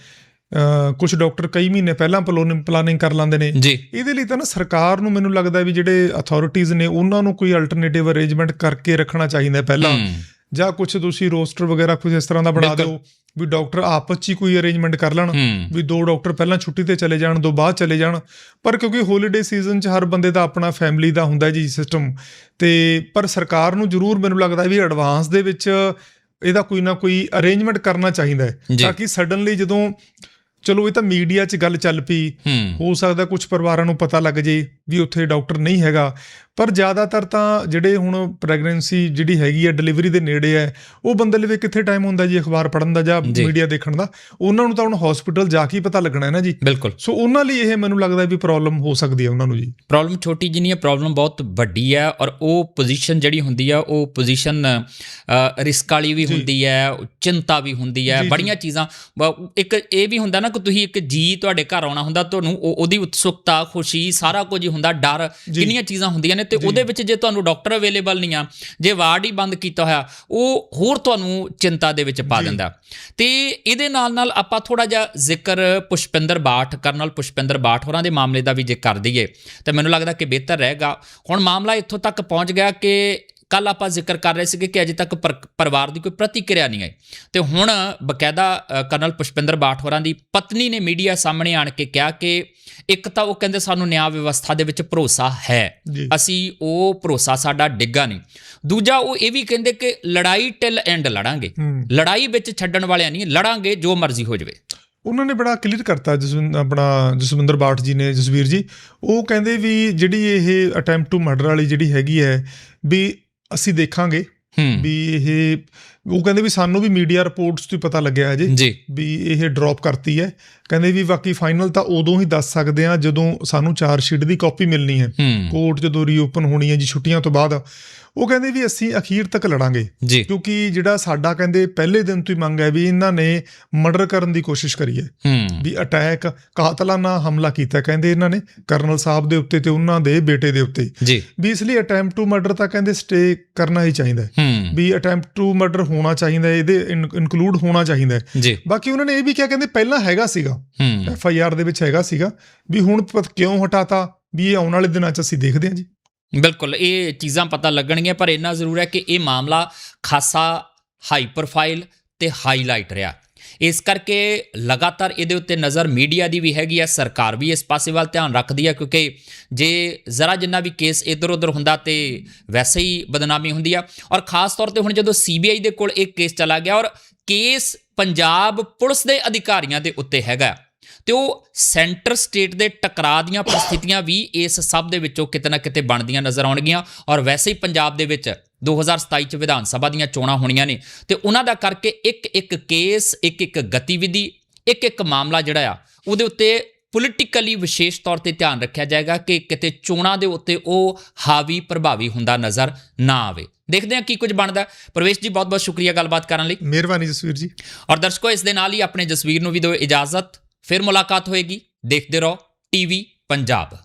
ਕੁਝ ਡਾਕਟਰ ਕਈ ਮਹੀਨੇ ਪਹਿਲਾਂ ਪਲਾਨਿੰਗ ਕਰ ਲੈਂਦੇ ਨੇ। ਇਹਦੇ ਲਈ ਤਾਂ ਨਾ ਸਰਕਾਰ ਨੂੰ ਮੈਨੂੰ ਲੱਗਦਾ ਵੀ ਜਿਹੜੇ ਅਥਾਰਟੀਆਂ ਨੇ ਉਹਨਾਂ ਨੂੰ ਕੋਈ ਅਲਟਰਨੇਟਿਵ ਅਰੇਂਜਮੈਂਟ ਕਰਕੇ ਰੱਖਣਾ ਚਾਹੀਦਾ ਪਹਿਲਾਂ। ਜਾਂ ਕੁਝ ਤੁਸੀਂ ਰੋਸਟਰ ਵਗੈਰਾ ਕੁਝ ਇਸ ਤਰ੍ਹਾਂ ਦਾ ਬਣਾ। ਦਿਓ ਵੀ ਡਾਕਟਰ ਆਪਸ 'ਚ ਹੀ ਕੋਈ ਅਰੇਂਜਮੈਂਟ ਕਰ ਲੈਣ। ਵੀ ਦੋ ਡਾਕਟਰ ਪਹਿਲਾਂ ਛੁੱਟੀ ਤੇ ਚਲੇ ਜਾਣ ਦੋ ਬਾਅਦ ਚਲੇ ਜਾਣ। ਪਰ ਕਿਉਂਕਿ ਹੌਲੀਡੇ ਸੀਜ਼ਨ 'ਚ ਹਰ ਬੰਦੇ ਦਾ ਆਪਣਾ ਫੈਮਿਲੀ ਦਾ ਹੁੰਦਾ ਜੀ ਸਿਸਟਮ ਤੇ ਪਰ ਸਰਕਾਰ ਨੂੰ ਜ਼ਰੂਰ ਮੈਨੂੰ ਲੱਗਦਾ ਵੀ ਐਡਵਾਂਸ ਦੇ ਵਿੱਚ ਇਹਦਾ ਕੋਈ ਨਾ ਕੋਈ ਅਰੇਂਜਮੈਂਟ ਕਰਨਾ ਚਾਹੀਦਾ ਹੈ। ਤਾਂ ਕਿ ਸਡਨਲੀ ਜਦੋਂ ਚਲੋ ਇਹ ਤਾਂ ਮੀਡੀਆ 'ਚ ਗੱਲ ਚੱਲ ਪਈ। ਹੂੰ। ਹੋ ਸਕਦਾ ਕੁਝ ਪਰਿਵਾਰਾਂ ਨੂੰ ਪਤਾ ਲੱਗ ਜੇ ਵੀ ਉੱਥੇ ਡਾਕਟਰ ਨਹੀਂ ਹੈਗਾ। ਪਰ ਜ਼ਿਆਦਾਤਰ ਤਾਂ ਜਿਹੜੇ ਹੁਣ ਪ੍ਰੈਗਨੈਂਸੀ ਜਿਹੜੀ ਹੈਗੀ ਹੈ ਡਿਲੀਵਰੀ ਦੇ ਨੇੜੇ ਹੈ ਉਹ ਬੰਦੇ ਲਈ ਕਿੱਥੇ ਟਾਈਮ ਹੁੰਦਾ ਜੀ ਅਖਬਾਰ ਪੜ੍ਹਨ ਦਾ ਜਾਂ। ਮੀਡੀਆ ਦੇਖਣ ਦਾ ਉਹਨਾਂ ਨੂੰ ਤਾਂ ਹੁਣ ਹਸਪੀਟਲ ਜਾ ਕੇ ਹੀ ਪਤਾ ਲੱਗਣਾ ਹੈ ਨਾ ਜੀ ਬਿਲਕੁੁਲ ਸੋ ਉਹਨਾਂ ਲਈ ਇਹ ਮੈਨੂੰ ਲੱਗਦਾ ਵੀ ਪ੍ਰੋਬਲਮ ਹੋ ਸਕਦੀ ਹੈ ਉਹਨਾਂ ਨੂੰ ਜੀ ਪ੍ਰੋਬਲਮ ਛੋਟੀ ਜਿਹੀ ਨਹੀਂ ਹੈ ਪ੍ਰੋਬਲਮ ਬਹੁਤ ਵੱਡੀ ਹੈ ਔਰ ਉਹ ਪੋਜੀਸ਼ਨ ਜਿਹੜੀ ਹੁੰਦੀ ਆ ਉਹ ਪੋਜੀਸ਼ਨ ਰਿਸਕ ਵਾਲੀ ਵੀ। ਹੁੰਦੀ ਹੈ ਚਿੰਤਾ ਵੀ ਹੁੰਦੀ ਹੈ। ਬੜੀਆਂ ਚੀਜ਼ਾਂ ਇੱਕ ਇਹ ਵੀ ਹੁੰਦਾ ਨਾ ਕਿ ਤੁਸੀਂ ਇੱਕ ਜੀ ਤੁਹਾਡੇ ਘਰ ਆਉਣਾ ਹੁੰਦਾ ਤੁਹਾਨੂੰ ਉਹ- ਉਹਦੀ ਉਤਸੁਕਤਾ ਖੁਸ਼ੀ ਸਾਰਾ ਕੁਝ ਹੀ ਹੁੰਦਾ ਡਰ। ਕਿੰਨੀਆਂ ਚੀਜ਼ਾਂ ਹੁੰਦੀਆਂ ਨੇ ਤੇ ਜੀ। ਉਹਦੇ ਵਿੱਚ ਜੇ ਤੁਹਾਨੂੰ ਡਾਕਟਰ ਅਵੇਲੇਬਲ ਨਹੀਂ ਆ ਜੇ ਵਾਰਡ ਹੀ ਬੰਦ ਕੀਤਾ ਹੋਇਆ ਉਹ ਹੋਰ ਤੁਹਾਨੂੰ ਚਿੰਤਾ ਦੇ ਵਿੱਚ ਪਾ। ਦਿੰਦਾ ਤੇ ਇਹਦੇ ਨਾਲ ਨਾਲ ਆਪਾਂ ਥੋੜਾ ਜਿਹਾ ਜ਼ਿਕਰ ਪੁਸ਼ਪਿੰਦਰ ਬਾਠ ਕਰਨਲ ਪੁਸ਼ਪਿੰਦਰ ਬਾਠ ਹੋਰਾਂ ਦੇ ਮਾਮਲੇ ਦਾ ਵੀ ਜੇ ਕਰ ਦਈਏ ਤੇ ਮੈਨੂੰ ਲੱਗਦਾ ਕਿ ਬਿਹਤਰ ਰਹੇਗਾ ਹੁਣ ਮਾਮਲਾ ਇੱਥੋਂ ਤੱਕ ਪਹੁੰਚ ਗਿਆ ਕਿ ਕੱਲ ਆਪਾਂ ਜ਼ਿਕਰ ਕਰ ਰਹੇ ਸੀਗੇ ਕਿ ਅਜੇ ਤੱਕ ਪਰ- ਪਰਿਵਾਰ ਦੀ ਕੋਈ ਪ੍ਰਤੀਕਿਰਿਆ ਨਹੀਂ ਆਈ। ਤੇ ਹੁਣ ਬਕਾਇਦਾ ਕਰਨਲ ਪੁਸ਼ਪਿੰਦਰ ਬਾਠ ਹੋਰਾਂ ਦੀ ਪਤਨੀ ਨੇ ਮੀਡੀਆ ਸਾਹਮਣੇ ਆਣ ਕੇ ਕਿਹਾ ਕਿ ਇੱਕ ਤਾਂ ਉਹ ਕਹਿੰਦੇ ਸਾਨੂੰ ਨਿਆਂ ਵਿਵਸਥਾ ਦੇ ਵਿੱਚ ਭਰੋਸਾ ਹੈ। ਅਸੀਂ ਉਹ ਭਰੋਸਾ ਸਾਡਾ ਡਿੱਗਾ ਨਹੀਂ। ਦੂਜਾ ਉਹ ਇਹ ਵੀ ਕਹਿੰਦੇ ਕਿ ਲੜਾਈ ਟਿਲ ਐਂਡ ਲੜਾਂਗੇ। ਲੜਾਈ ਵਿੱਚ ਛੱਡਣ ਵਾਲਿਆਂ ਨਹੀਂ ਲੜਾਂਗੇ ਜੋ ਮਰਜ਼ੀ ਹੋ ਜਾਵੇ। ਉਹਨਾਂ ਨੇ ਬੜਾ ਕਲੀਅਰ ਕਰਤਾ ਜਸਵਿੰਦਰ ਆਪਣਾ ਜਸਵਿੰਦਰ ਬਾਠ ਜੀ ਨੇ ਜਸਵੀਰ ਜੀ। ਉਹ ਕਹਿੰਦੇ ਵੀ ਜਿਹੜੀ ਇਹ ਅਟੈਂਪਟ ਟੂ ਮਰਡਰ ਵਾਲੀ ਜਿਹੜੀ ਹੈਗੀ ਹੈ ਵੀ ਅਸੀਂ ਦੇਖਾਂਗੇ ਵੀ ਇਹ ਉਹ ਕਹਿੰਦੇ ਵੀ ਸਾਨੂੰ ਵੀ ਮੀਡੀਆ ਰਿਪੋਰਟਸ ਤੋਂ ਪਤਾ ਲੱਗਿਆ ਜੀ। ਵੀ ਇਹ ਡ੍ਰੌਪ ਕਰਤੀ ਹੈ। ਕਹਿੰਦੇ ਵੀ ਬਾਕੀ ਫਾਈਨਲ ਤਾਂ ਉਦੋਂ ਹੀ ਦੱਸ ਸਕਦੇ ਆ ਜਦੋਂ ਸਾਨੂੰ ਚਾਰਜ ਸ਼ੀਟ ਦੀ ਕਾਪੀ ਮਿਲਣੀ ਹੂੰ। ਕੋਰਟ ਜਦੋਂ ਰੀਓਪਨ ਹੋਣੀ ਹੈ ਜੀ ਛੁੱਟੀਆਂ ਤੋਂ ਬਾਅਦ। ਉਹ ਕਹਿੰਦੇ ਵੀ ਅਸੀਂ ਅਖੀਰ ਤੱਕ ਲੜਾਂਗੇ। ਕਿਉਂਕਿ ਜਿਹੜਾ ਸਾਡਾ ਕਹਿੰਦੇ ਪਹਿਲੇ ਦਿਨ ਤੋਂ ਹੀ ਮੰਗ ਹੈ ਵੀ ਇਹਨਾਂ ਨੇ ਮਰਡਰ ਕਰਨ ਦੀ ਕੋਸ਼ਿਸ਼ ਕਰੀ ਹੈ। ਵੀ ਅਟੈਕ ਕਾਤਲਾਨਾ ਹਮਲਾ ਕੀਤਾ ਕਹਿੰਦੇ ਇਹਨਾਂ ਨੇ ਕਰਨਲ ਸਾਹਿਬ ਦੇ ਉੱਤੇ ਤੇ ਉਹਨਾਂ ਦੇ ਬੇਟੇ ਦੇ ਉੱਤੇ। ਵੀ ਇਸ ਲਈ ਅਟੈਂਪਟ ਟੂ ਮਰਡਰ ਤਾਂ ਕਹਿੰਦੇ ਸਟੇ ਕਰਨਾ ਹੀ ਚਾਹੀਦਾ ਵੀ ਅਟੈਂਪਟ ਟੂ ਮਰਡਰ ਹੋਣਾ ਚਾਹੀਦਾ ਇਹਦੇ ਇਨਕਲੂਡ ਹੋਣਾ ਚਾਹੀਦਾ ਬਾਕੀ ਉਹਨਾਂ ਨੇ ਇਹ ਵੀ ਕਿਹਾ ਕਹਿੰਦੇ ਪਹਿਲਾਂ ਹੈਗਾ ਸੀਗਾ। ਐਫ ਆਈ ਆਰ ਦੇ ਵਿੱਚ ਹੈਗਾ ਸੀਗਾ। ਵੀ ਹੁਣ ਕਿਉਂ ਹਟਾਤਾ? ਵੀ ਇਹ ਆਉਣ ਵਾਲੇ ਦਿਨਾਂ 'ਚ ਅਸੀਂ ਦੇਖਦੇ ਹਾਂ ਜੀ। ਬਿਲਕੁਲ, ਇਹ ਚੀਜ਼ਾਂ ਪਤਾ ਲੱਗਣਗੀਆਂ, ਪਰ ਇੰਨਾ ਜ਼ਰੂਰ ਹੈ ਕਿ ਇਹ ਮਾਮਲਾ ਖਾਸਾ ਹਾਈ ਪ੍ਰੋਫਾਈਲ ਤੇ ਹਾਈਲਾਈਟ ਰਿਹਾ। ਇਸ ਕਰਕੇ ਲਗਾਤਾਰ ਇਹਦੇ ਉੱਤੇ ਨਜ਼ਰ ਮੀਡੀਆ ਦੀ ਵੀ ਹੈਗੀ ਆ ਸਰਕਾਰ ਵੀ ਇਸ ਪਾਸੇ ਵੱਲ ਧਿਆਨ ਰੱਖਦੀ ਹੈ, ਕਿਉਂਕਿ ਜੇ ਜ਼ਰਾ ਜਿੰਨਾ ਵੀ ਕੇਸ ਇੱਧਰ ਉੱਧਰ ਹੁੰਦਾ ਤੇ ਵੈਸੇ ਹੀ ਬਦਨਾਮੀ ਹੁੰਦੀ ਆ। ਔਰ ਖਾਸ ਤੌਰ ਤੇ ਹੁਣ ਜਦੋਂ ਸੀਬੀਆਈ ਦੇ ਕੋਲ ਇੱਕ ਕੇਸ ਚਲਾ ਗਿਆ ਔਰ ਕੇਸ ਪੰਜਾਬ ਪੁਲਿਸ ਦੇ ਅਧਿਕਾਰੀਆਂ ਦੇ ਉੱਤੇ ਹੈਗਾ। ਤੇ ਉਹ ਸੈਂਟਰ ਸਟੇਟ ਦੇ ਟਕਰਾਅ ਦੀਆਂ ਪ੍ਰਸਥਿਤੀਆਂ ਵੀ ਇਸ ਸਭ ਦੇ ਵਿੱਚੋਂ ਕਿਤੇ ਨਾ ਕਿਤੇ ਬਣਦੀਆਂ ਨਜ਼ਰ ਆਉਣਗੀਆਂ। ਔਰ ਵੈਸੇ ਹੀ ਪੰਜਾਬ ਦੇ ਵਿੱਚ 2027 ਚ ਵਿਧਾਨ ਸਭਾ ਦੀਆਂ ਚੋਣਾਂ ਹੋਣੀਆਂ ਨੇ ਤੇ ਉਹਨਾਂ ਦਾ ਕਰਕੇ ਇੱਕ ਇੱਕ ਕੇਸ ਇੱਕ ਇੱਕ ਗਤੀਵਿਧੀ ਇੱਕ ਇੱਕ ਮਾਮਲਾ ਜਿਹੜਾ ਆ ਉਹਦੇ ਉੱਤੇ ਪੋਲਿਟੀਕਲੀ ਵਿਸ਼ੇਸ਼ ਤੌਰ ਤੇ ਧਿਆਨ ਰੱਖਿਆ ਜਾਏਗਾ ਕਿ ਕਿਤੇ ਚੋਣਾਂ ਦੇ ਉੱਤੇ ਉਹ ਹਾਵੀ ਪ੍ਰਭਾਵੀ ਹੁੰਦਾ ਨਜ਼ਰ ਨਾ ਆਵੇ। ਦੇਖਦੇ ਹਾਂ ਕੀ ਕੁਝ ਬਣਦਾ। ਪ੍ਰਵੇਸ਼ ਜੀ ਬਹੁਤ ਬਹੁਤ ਸ਼ੁਕਰੀਆ ਗੱਲਬਾਤ ਕਰਨ ਲਈ। ਮਿਹਰਬਾਨੀ ਜਸਵੀਰ ਜੀ। ਔਰ ਦਰਸ਼ਕੋ ਇਸ ਦੇ ਨਾਲ ਹੀ ਆਪਣੇ ਜਸਵੀਰ ਨੂੰ ਵੀ ਦਿਓ ਇਜਾਜ਼ਤ। ਫਿਰ ਮੁਲਾਕਾਤ ਹੋਏਗੀ। ਦੇਖਦੇ ਰਹੋ। ਟੀਵੀ ਪੰਜਾਬ।